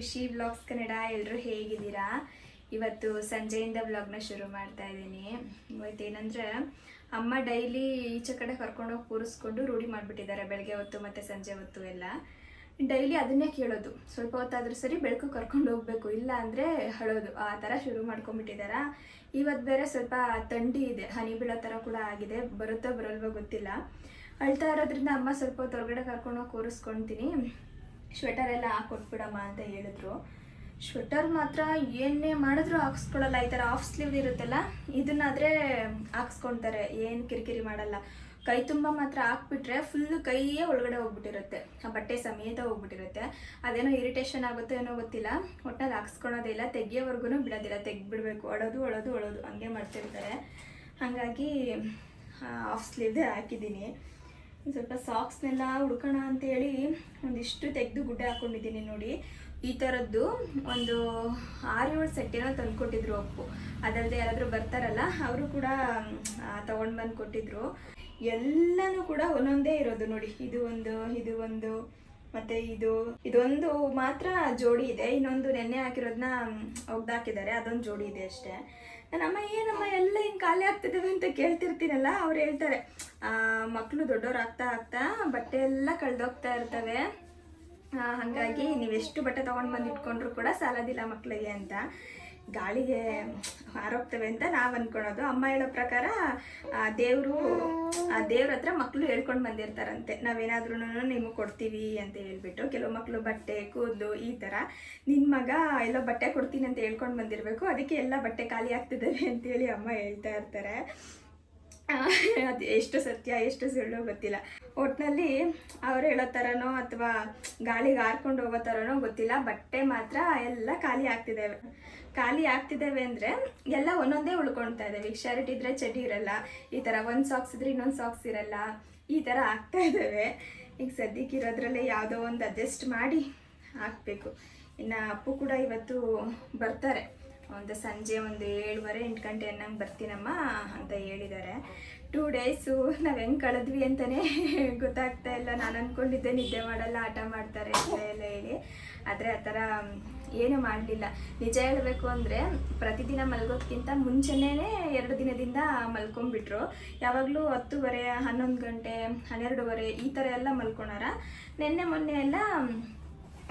ಖುಷಿ ವ್ಲಾಗ್ಸ್ ಕನ್ನಡ ಎಲ್ಲರೂ ಹೇಗಿದ್ದೀರಾ? ಇವತ್ತು ಸಂಜೆಯಿಂದ ಬ್ಲಾಗ್ನ ಶುರು ಮಾಡ್ತಾ ಇದ್ದೀನಿ. ಇವತ್ತೇನಂದ್ರೆ ಅಮ್ಮ ಡೈಲಿ ಈಚೆ ಕಡೆ ಕರ್ಕೊಂಡೋಗಿ ಕೂರಿಸ್ಕೊಂಡು ರೂಢಿ ಮಾಡಿಬಿಟ್ಟಿದ್ದಾರೆ, ಬೆಳಗ್ಗೆ ಹೊತ್ತು ಮತ್ತು ಸಂಜೆ ಹೊತ್ತು ಎಲ್ಲ. ಡೈಲಿ ಅದನ್ನೇ ಕೇಳೋದು. ಸ್ವಲ್ಪ ಹೊತ್ತಾದರೂ ಸರಿ ಬೆಳಕು ಕರ್ಕೊಂಡು ಹೋಗಬೇಕು, ಇಲ್ಲ ಅಂದರೆ ಹಳೋದು ಆ ಥರ ಶುರು ಮಾಡ್ಕೊಂಡ್ಬಿಟ್ಟಿದಾರ ಇವತ್ತು ಬೇರೆ ಸ್ವಲ್ಪ ಥಂಡಿ ಇದೆ, ಹನಿ ಬೀಳೋ ಥರ ಕೂಡ ಆಗಿದೆ. ಬರುತ್ತೋ ಬರಲ್ವೋ ಗೊತ್ತಿಲ್ಲ. ಅಳ್ತಾ ಇರೋದ್ರಿಂದ ಅಮ್ಮ ಸ್ವಲ್ಪ ಹೊತ್ತು ಹೊರಗಡೆ ಕರ್ಕೊಂಡೋಗಿ ಕೂರಿಸ್ಕೊಳ್ತೀನಿ ಸ್ವೆಟರ್ ಎಲ್ಲ ಹಾಕೊಟ್ಬಿಡಮ್ಮ ಅಂತ ಹೇಳಿದ್ರು. ಸ್ವೆಟರ್ ಮಾತ್ರ ಏನೇ ಮಾಡಿದ್ರು ಹಾಕ್ಸ್ಕೊಳ್ಳಲ್ಲ, ಈ ಥರ ಆಫ್ ಸ್ಲೀವ್ ಇರುತ್ತಲ್ಲ ಇದನ್ನಾದರೆ ಹಾಕ್ಸ್ಕೊಳ್ತಾರೆ, ಏನು ಕಿರಿಕಿರಿ ಮಾಡಲ್ಲ. ಕೈ ತುಂಬ ಮಾತ್ರ ಹಾಕ್ಬಿಟ್ರೆ ಫುಲ್ ಕೈಯೇ ಒಳಗಡೆ ಹೋಗ್ಬಿಟ್ಟಿರುತ್ತೆ, ಆ ಬಟ್ಟೆ ಸಮೇತ ಹೋಗ್ಬಿಟ್ಟಿರುತ್ತೆ. ಅದೇನೋ ಇರಿಟೇಷನ್ ಆಗುತ್ತೋ ಏನೋ ಗೊತ್ತಿಲ್ಲ ಒಟ್ಟಲ್ಲಿ ಹಾಕ್ಸ್ಕೊಳೋದೇ ಇಲ್ಲ ತೆಗಿಯೋವರೆಗೂ ಬಿಡೋದಿಲ್ಲ, ತೆಗ್ಬಿಡ್ಬೇಕು, ಒಳೋದು ಒಳೋದು ಒಳೋದು, ಹಂಗೆ ಮಾಡ್ತಿರ್ತಾರೆ. ಹಾಗಾಗಿ ಆಫ್ ಸ್ಲೀವ್ದೇ ಹಾಕಿದ್ದೀನಿ. ಸ್ವಲ್ಪ ಸಾಕ್ಸ್ನೆಲ್ಲ ಹುಡ್ಕೋಣ ಅಂತೇಳಿ ಒಂದಿಷ್ಟು ತೆಗೆದು ಗುಡ್ಡೆ ಹಾಕೊಂಡಿದ್ದೀನಿ ನೋಡಿ. ಈ ಥರದ್ದು ಒಂದು ಆರು ಏಳು ಸೆಟ್ಟೇನೋ ತಂದುಕೊಟ್ಟಿದ್ರು ಅಪ್ಪು. ಅದಲ್ಲದೆ ಯಾರಾದರೂ ಬರ್ತಾರಲ್ಲ, ಅವರು ಕೂಡ ತೊಗೊಂಡು ಬಂದು ಕೊಟ್ಟಿದ್ರು. ಎಲ್ಲನೂ ಕೂಡ ಒಂದೊಂದೇ ಇರೋದು ನೋಡಿ. ಇದು ಒಂದು ಇದು ಒಂದು, ಮತ್ತೆ ಇದು. ಇದೊಂದು ಮಾತ್ರ ಜೋಡಿ ಇದೆ. ಇನ್ನೊಂದು ನೆನ್ನೆ ಹಾಕಿರೋದನ್ನ ಒಗ್ದಾಕಿದ್ದಾರೆ ಅದೊಂದು ಜೋಡಿ ಇದೆ ಅಷ್ಟೇ. ನನ್ನಮ್ಮ ಏನಮ್ಮ ಎಲ್ಲ ಹಿಂಗೆ ಖಾಲಿ ಆಗ್ತಿದ್ದಾವೆ ಅಂತ ಕೇಳ್ತಿರ್ತೀನಲ್ಲ ಅವ್ರು ಹೇಳ್ತಾರೆ ಮಕ್ಕಳು ದೊಡ್ಡವ್ರು ಆಗ್ತಾ ಆಗ್ತಾ ಬಟ್ಟೆ ಎಲ್ಲ ಕಳ್ದೋಗ್ತಾ ಇರ್ತವೆ. ಆ, ಹಾಗಾಗಿ ನೀವು ಎಷ್ಟು ಬಟ್ಟೆ ತಗೊಂಡ್ ಬಂದು ಇಟ್ಕೊಂಡ್ರು ಕೂಡ ಸಾಲದಿಲ್ಲ ಮಕ್ಕಳಿಗೆ ಅಂತ. ಗಾಳಿಗೆ ಹಾರೋಗ್ತವೆ ಅಂತ ನಾವು ಅನ್ಕೊಳೋದು. ಅಮ್ಮ ಹೇಳೋ ಪ್ರಕಾರ ದೇವರು, ಆ, ದೇವ್ರ ಹತ್ರ ಮಕ್ಕಳು ಹೇಳ್ಕೊಂಡು ಬಂದಿರ್ತಾರಂತೆ. ನಾವೇನಾದ್ರೂ ನಿಮಗೆ ಕೊಡ್ತೀವಿ ಅಂತ ಹೇಳ್ಬಿಟ್ಟು, ಕೆಲವು ಮಕ್ಕಳು ಬಟ್ಟೆ, ಕೂದಲು ಈ ಥರ ನಿನ್ನ ಮಗ ಎಲ್ಲೋ ಬಟ್ಟೆ ಕೊಡ್ತೀನಿ ಅಂತ ಹೇಳ್ಕೊಂಡು ಬಂದಿರಬೇಕು. ಅದಕ್ಕೆ ಎಲ್ಲ ಬಟ್ಟೆ ಖಾಲಿ ಆಗ್ತಿದ್ದಾವೆ ಅಂತೇಳಿ ಅಮ್ಮ ಹೇಳ್ತಾ ಇರ್ತಾರೆ. ಅದು ಎಷ್ಟು ಸತ್ಯ, ಎಷ್ಟು ಸುಳ್ಳು ಗೊತ್ತಿಲ್ಲ. ಒಟ್ಟಿನಲ್ಲಿ ಅವ್ರು ಹೇಳೋ ಥರನೋ ಅಥವಾ ಗಾಳಿಗೆ ಹಾರ್ಕೊಂಡು ಹೋಗೋ ಥರನೋ ಗೊತ್ತಿಲ್ಲ, ಬಟ್ಟೆ ಮಾತ್ರ ಎಲ್ಲ ಖಾಲಿ ಆಗ್ತಿದ್ದಾವೆ ಖಾಲಿ ಆಗ್ತಿದ್ದಾವೆ ಅಂದರೆ ಎಲ್ಲ ಒಂದೊಂದೇ ಉಳ್ಕೊಳ್ತಾ ಇದ್ದಾವೆ ಈಗ ಶರ್ಟ್ ಇದ್ರೆ ಚಡಿ ಇರಲ್ಲ, ಈ ಥರ ಒಂದು ಸಾಕ್ಸ್ ಇದ್ರೆ ಇನ್ನೊಂದು ಸಾಕ್ಸ್ ಇರಲ್ಲ, ಈ ಥರ ಆಗ್ತಾ ಇದ್ದಾವೆ ಈಗ ಸದ್ಯಕ್ಕೆ ಇರೋದ್ರಲ್ಲೇ ಯಾವುದೋ ಒಂದು ಅಡ್ಜಸ್ಟ್ ಮಾಡಿ ಹಾಕಬೇಕು. ಇನ್ನು ಅಪ್ಪು ಕೂಡ ಇವತ್ತು ಬರ್ತಾರೆ. ಒಂದು ಸಂಜೆ ಒಂದು ಏಳುವರೆ, ಎಂಟು ಗಂಟೆ ಅನ್ನಂಗೆ ಬರ್ತೀನಮ್ಮ ಅಂತ ಹೇಳಿದ್ದಾರೆ. ಟೂ ಡೇಸು ನಾವು ಹೆಂಗೆ ಕಳೆದ್ವಿ ಅಂತಲೇ ಗೊತ್ತಾಗ್ತಾ ಇಲ್ಲ. ನಾನು ಅಂದ್ಕೊಂಡಿದ್ದೆ ನಿದ್ದೆ ಮಾಡಲ್ಲ, ಆಟ ಮಾಡ್ತಾರೆ ಅಂತ ಎಲ್ಲ ಹೇಳಿ. ಆದರೆ ಆ ಥರ ಏನೂ ಮಾಡಲಿಲ್ಲ. ನಿಜ ಹೇಳಬೇಕು ಅಂದರೆ ಪ್ರತಿದಿನ ಮಲಗೋದ್ಕಿಂತ ಮುಂಚೆನೇ ಎರಡು ದಿನದಿಂದ ಮಲ್ಕೊಂಡ್ಬಿಟ್ರು. ಯಾವಾಗಲೂ ಹತ್ತುವರೆ, ಹನ್ನೊಂದು ಗಂಟೆ, ಹನ್ನೆರಡುವರೆ ಈ ಥರ ಎಲ್ಲ ಮಲ್ಕೊಳಾರ. ನಿನ್ನೆ, ಮೊನ್ನೆ ಎಲ್ಲ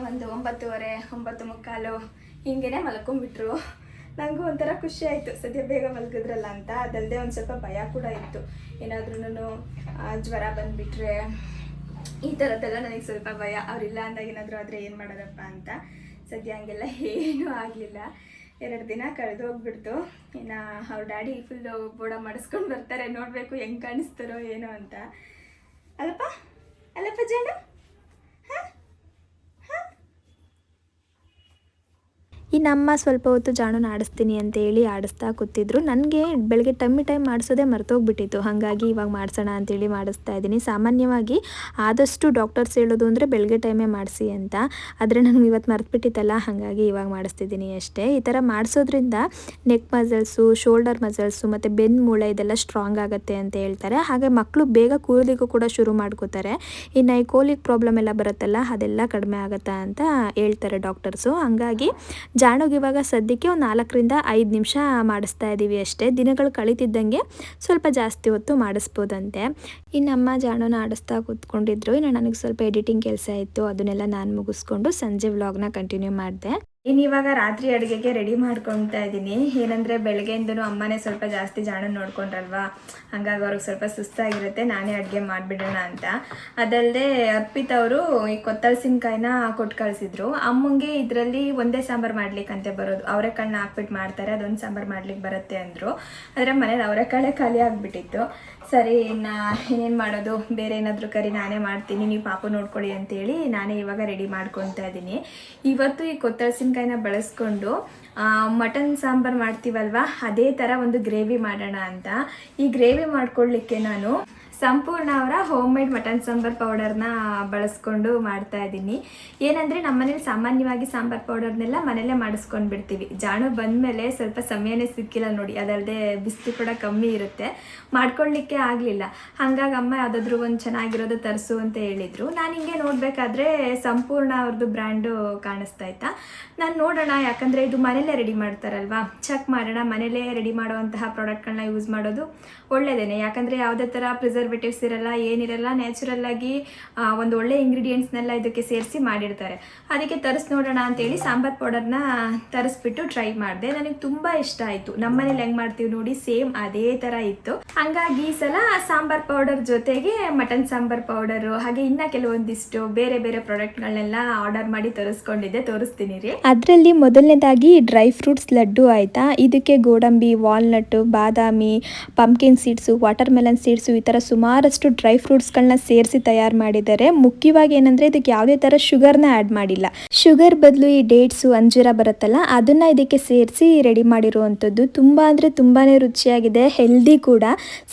ಒಂದು ಒಂಬತ್ತುವರೆ, ಒಂಬತ್ತು ಮುಕ್ಕಾಲು ಹಿಂಗೆ ಮಲ್ಕೊಂಡ್ಬಿಟ್ರು. ನನಗೂ ಒಂಥರ ಖುಷಿ ಆಯಿತು. ಸದ್ಯ ಬೇಗ ಮಲಗಿದ್ರಲ್ಲ ಅಂತ. ಅದಲ್ಲದೆ ಒಂದು ಸ್ವಲ್ಪ ಭಯ ಕೂಡ ಇತ್ತು. ಏನಾದ್ರೂ ಜ್ವರ ಬಂದುಬಿಟ್ರೆ ಈ ಥರದ್ದೆಲ್ಲ ನನಗೆ ಸ್ವಲ್ಪ ಭಯ. ಅವರಿಲ್ಲ ಅಂದಾಗ ಏನಾದರೂ ಆದರೆ ಏನು ಮಾಡೋದಪ್ಪ ಅಂತ. ಸದ್ಯ ಹಂಗೆಲ್ಲ ಏನೂ ಆಗಲಿಲ್ಲ. ಎರಡು ದಿನ ಕಳೆದು ಹೋಗ್ಬಿಡ್ತು. ಇನ್ನು ಅವ್ರ ಡ್ಯಾಡಿ ಫುಲ್ಲು ಬೋಡ ಮಾಡಿಸ್ಕೊಂಡು ಬರ್ತಾರೆ. ನೋಡಬೇಕು ಹೆಂಗೆ ಕಾಣಿಸ್ತಾರೋ ಏನೋ ಅಂತ. ಅಲ್ಲಪ್ಪ? ಅಲ್ಲಪ್ಪ, ಜಾನು ಹಾಂ ಈ ನಮ್ಮ ಸ್ವಲ್ಪ ಹೊತ್ತು ಜಾಣನ ಆಡಿಸ್ತೀನಿ ಅಂತ ಹೇಳಿ ಆಡಿಸ್ತಾ ಕೂತಿದ್ರು. ನನಗೆ ಬೆಳಗ್ಗೆ ಟಮ್ಮಿ ಟೈಮ್ ಮಾಡಿಸೋದೇ ಮರ್ತೋಗ್ಬಿಟ್ಟಿತ್ತು. ಹಾಗಾಗಿ ಇವಾಗ ಮಾಡಿಸೋಣ ಅಂತೇಳಿ ಮಾಡಿಸ್ತಾ ಇದ್ದೀನಿ. ಸಾಮಾನ್ಯವಾಗಿ ಆದಷ್ಟು ಡಾಕ್ಟರ್ಸ್ ಹೇಳೋದು ಅಂದರೆ ಬೆಳಗ್ಗೆ ಟೈಮೇ ಮಾಡಿಸಿ ಅಂತ. ಆದರೆ ನನಗೆ ಇವತ್ತು ಮರ್ತುಬಿಟ್ಟಿತ್ತಲ್ಲ, ಹಾಗಾಗಿ ಇವಾಗ ಮಾಡಿಸ್ತಿದ್ದೀನಿ ಅಷ್ಟೇ. ಈ ಥರ ಮಾಡಿಸೋದ್ರಿಂದ ನೆಕ್ ಮಸಲ್ಸು ಶೋಲ್ಡರ್ ಮಸಲ್ಸು ಮತ್ತು ಬೆನ್ನು ಮೂಳೆ ಇದೆಲ್ಲ ಸ್ಟ್ರಾಂಗ್ ಆಗುತ್ತೆ ಅಂತ ಹೇಳ್ತಾರೆ. ಹಾಗೆ ಮಕ್ಕಳು ಬೇಗ ಕೂದಲಿಗೂ ಕೂಡ ಶುರು ಮಾಡ್ಕೋತಾರೆ. ಈ ನೈಕೋಲಿಕ್ ಪ್ರಾಬ್ಲಮ್ ಎಲ್ಲ ಬರುತ್ತಲ್ಲ, ಅದೆಲ್ಲ ಕಡಿಮೆ ಆಗುತ್ತಾ ಅಂತ ಹೇಳ್ತಾರೆ ಡಾಕ್ಟರ್ಸು. ಹಾಗಾಗಿ ಜಾಣಗೆ ಇವಾಗ ಸದ್ಯಕ್ಕೆ ಒಂದು ನಾಲ್ಕರಿಂದ ಐದು ನಿಮಿಷ ಮಾಡಿಸ್ತಾ ಇದ್ದೀವಿ ಅಷ್ಟೇ. ದಿನಗಳು ಕಳೀತಿದ್ದಂಗೆ ಸ್ವಲ್ಪ ಜಾಸ್ತಿ ಹೊತ್ತು ಮಾಡಿಸ್ಬೋದಂತೆ. ಇನ್ನು ಅಮ್ಮ ಜಾಣೋನ ಆಡಿಸ್ತಾ ಕೂತ್ಕೊಂಡಿದ್ರು. ಇನ್ನು ನನಗೆ ಸ್ವಲ್ಪ ಎಡಿಟಿಂಗ್ ಕೆಲಸ ಇತ್ತು. ಅದನ್ನೆಲ್ಲ ನಾನು ಮುಗಿಸ್ಕೊಂಡು ಸಂಜೆ ವ್ಲಾಗ್ನ ಕಂಟಿನ್ಯೂ ಮಾಡಿದೆ. ಇನ್ನು ಇವಾಗ ರಾತ್ರಿ ಅಡುಗೆಗೆ ರೆಡಿ ಮಾಡ್ಕೊತಾ ಇದ್ದೀನಿ ಏನಂದರೆ ಬೆಳಗ್ಗೆಯಿಂದನೂ ಅಮ್ಮನೇ ಸ್ವಲ್ಪ ಜಾಸ್ತಿ ಜಾಣ ನೋಡ್ಕೊಂಡ್ರಲ್ವಾ? ಹಾಗಾಗಿ ಅವ್ರಿಗೆ ಸ್ವಲ್ಪ ಸುಸ್ತಾಗಿರುತ್ತೆ, ನಾನೇ ಅಡುಗೆ ಮಾಡಿಬಿಡೋಣ ಅಂತ. ಅದಲ್ಲದೆ ಅರ್ಪಿತ್ ಅವರು ಈ ಕೊತ್ತಳಸಿನ್ಕಾಯಿನ ಕೊಟ್ಟು ಕಳಿಸಿದ್ರು. ಅಮ್ಮಂಗೆ ಇದರಲ್ಲಿ ಒಂದೇ ಸಾಂಬಾರು ಮಾಡ್ಲಿಕ್ಕಂತೆ ಬರೋದು. ಅವರೆಕಾಳನ್ನ ಹಾಕ್ಬಿಟ್ಟು ಮಾಡ್ತಾರೆ, ಅದೊಂದು ಸಾಂಬಾರು ಮಾಡ್ಲಿಕ್ಕೆ ಬರುತ್ತೆ ಅಂದರು. ಆದರೆ ಮನೇಲಿ ಅವರೆಕಾಳೆ ಖಾಲಿ ಆಗಿಬಿಟ್ಟಿತ್ತು. ಸರಿ ಇನ್ನು ಏನೇನು ಮಾಡೋದು? ಬೇರೆ ಏನಾದರೂ ಕರಿ, ನಾನೇ ಮಾಡ್ತೀನಿ. ನೀವು ಪಾಪು ನೋಡ್ಕೊಳ್ಳಿ ಅಂತೇಳಿ ನಾನೇ ಇವಾಗ ರೆಡಿ ಮಾಡ್ಕೊತಾ ಇದ್ದೀನಿ. ಇವತ್ತು ಈ ಕೊತ್ತಳಸಿನ್ಕಾಯಿನ ಬಳಸ್ಕೊಂಡು ಮಟನ್ ಸಾಂಬಾರು ಮಾಡ್ತೀವಲ್ವಾ? ಅದೇ ಥರ ಒಂದು ಗ್ರೇವಿ ಮಾಡೋಣ ಅಂತ. ಈ ಗ್ರೇವಿ ಮಾಡ್ಕೊಳ್ಳಿಕ್ಕೆ ನಾನು ಸಂಪೂರ್ಣ ಅವರ ಹೋಮ್ ಮೇಡ್ ಮಟನ್ ಸಾಂಬಾರ್ ಪೌಡರ್ನ ಬಳಸ್ಕೊಂಡು ಮಾಡ್ತಾ ಇದ್ದೀನಿ. ಏನಂದರೆ ನಮ್ಮನೇಲಿ ಸಾಮಾನ್ಯವಾಗಿ ಸಾಂಬಾರ್ ಪೌಡರ್ನೆಲ್ಲ ಮನೇಲೇ ಮಾಡಿಸ್ಕೊಂಡು ಬಿಡ್ತೀವಿ ಜಾಣು ಬಂದಮೇಲೆ ಸ್ವಲ್ಪ ಸಮಯನೇ ಸಿಕ್ಕಿಲ್ಲ ನೋಡಿ ಅದಲ್ಲದೆ ಬಿಸಿಲು ಕೂಡ ಕಮ್ಮಿ ಇರುತ್ತೆ. ಮಾಡ್ಕೊಳ್ಳಿಕ್ಕೆ ಆಗಲಿಲ್ಲ. ಹಾಗಾಗಿ ಅಮ್ಮ ಯಾವುದಾದ್ರೂ ಒಂದು ಚೆನ್ನಾಗಿರೋದು ತರಿಸು ಅಂತ ಹೇಳಿದರು. ನಾನು ಹಿಂಗೆ ನೋಡಬೇಕಾದ್ರೆ ಸಂಪೂರ್ಣ ಅವ್ರದ್ದು ಬ್ರ್ಯಾಂಡು ಕಾಣಿಸ್ತಾ ಇತ್ತಾ. ನಾನು ನೋಡೋಣ, ಯಾಕಂದರೆ ಇದು ಮನೇಲೇ ರೆಡಿ ಮಾಡ್ತಾರಲ್ವಾ? ಚೆಕ್ ಮಾಡೋಣ, ಮನೇಲೇ ರೆಡಿ ಮಾಡುವಂತಹ ಪ್ರಾಡಕ್ಟ್ಗಳನ್ನ ಯೂಸ್ ಮಾಡೋದು ಒಳ್ಳೆಯದೇನೆ ಯಾಕಂದರೆ ಯಾವುದೇ ಥರ ಪ್ರಿಸರ್ವೇಟಿವ್ಸ್ ಇರಲ್ಲ, ಏನಿರಲ್ಲ ನ್ಯಾಚುರಲ್ ಆಗಿ ಒಂದು ಒಳ್ಳೆ ಇಂಗ್ರೀಡಿಯೆಂಟ್ಸ್ನೆಲ್ಲ ಇದಕ್ಕೆ ಸೇರಿಸಿ ಮಾಡಿರ್ತಾರೆ. ಅದಕ್ಕೆ ತರಿಸಿ ನೋಡೋಣ ಅಂತೇಳಿ ಸಾಂಬಾರ್ ಪೌಡರ್ನ ತರಿಸ್ಬಿಟ್ಟು ಟ್ರೈ ಮಾಡಿದೆ. ನನಗೆ ತುಂಬ ಇಷ್ಟ ಆಯಿತು. ನಮ್ಮನೇಲಿ ಹೆಂಗೆ ಮಾಡ್ತೀವಿ ನೋಡಿ, ಸೇಮ್ ಅದೇ ಥರ ಇತ್ತು. ಹಂಗಾಗಿ ಈ ಸಲ ಸಾಂಬಾರ್ ಪೌಡರ್ ಜೊತೆಗೆ ಮಟನ್ ಸಾಂಬಾರ್ ಪೌಡರು ಹಾಗೆ ಇನ್ನ ಕೆಲವೊಂದಿಷ್ಟು ಬೇರೆ ಬೇರೆ ಪ್ರಾಡಕ್ಟ್ಗಳನ್ನೆಲ್ಲ ಆರ್ಡರ್ ಮಾಡಿ ತರಿಸ್ಕೊಂಡಿದ್ದೆ. ತೋರಿಸ್ತೀನಿ ರೀ. ಅದರಲ್ಲಿ ಮೊದಲನೇದಾಗಿ ಡ್ರೈ ಫ್ರೂಟ್ಸ್ ಲಡ್ಡು ಆಯಿತಾ? ಇದಕ್ಕೆ ಗೋಡಂಬಿ ವಾಲ್ನಟ್ ಬಾದಾಮಿ pumpkin seeds water melon seeds ಈ ಥರ ಸುಮಾರಷ್ಟು ಡ್ರೈ ಫ್ರೂಟ್ಸ್ಗಳನ್ನ ಸೇರಿಸಿ ತಯಾರು ಮಾಡಿದ್ದಾರೆ. ಮುಖ್ಯವಾಗಿ ಏನಂದ್ರೆ ಇದಕ್ಕೆ ಯಾವುದೇ ಥರ ಶುಗರ್ನ ಆ್ಯಡ್ ಮಾಡಿಲ್ಲ. ಶುಗರ್ ಬದಲು ಈ ಡೇಟ್ಸು ಅಂಜೂರ ಬರುತ್ತಲ್ಲ, ಅದನ್ನು ಇದಕ್ಕೆ ಸೇರಿಸಿ ರೆಡಿ ಮಾಡಿರುವಂಥದ್ದು. ತುಂಬ ಅಂದರೆ ತುಂಬಾ ರುಚಿಯಾಗಿದೆ, ಹೆಲ್ದಿ ಕೂಡ.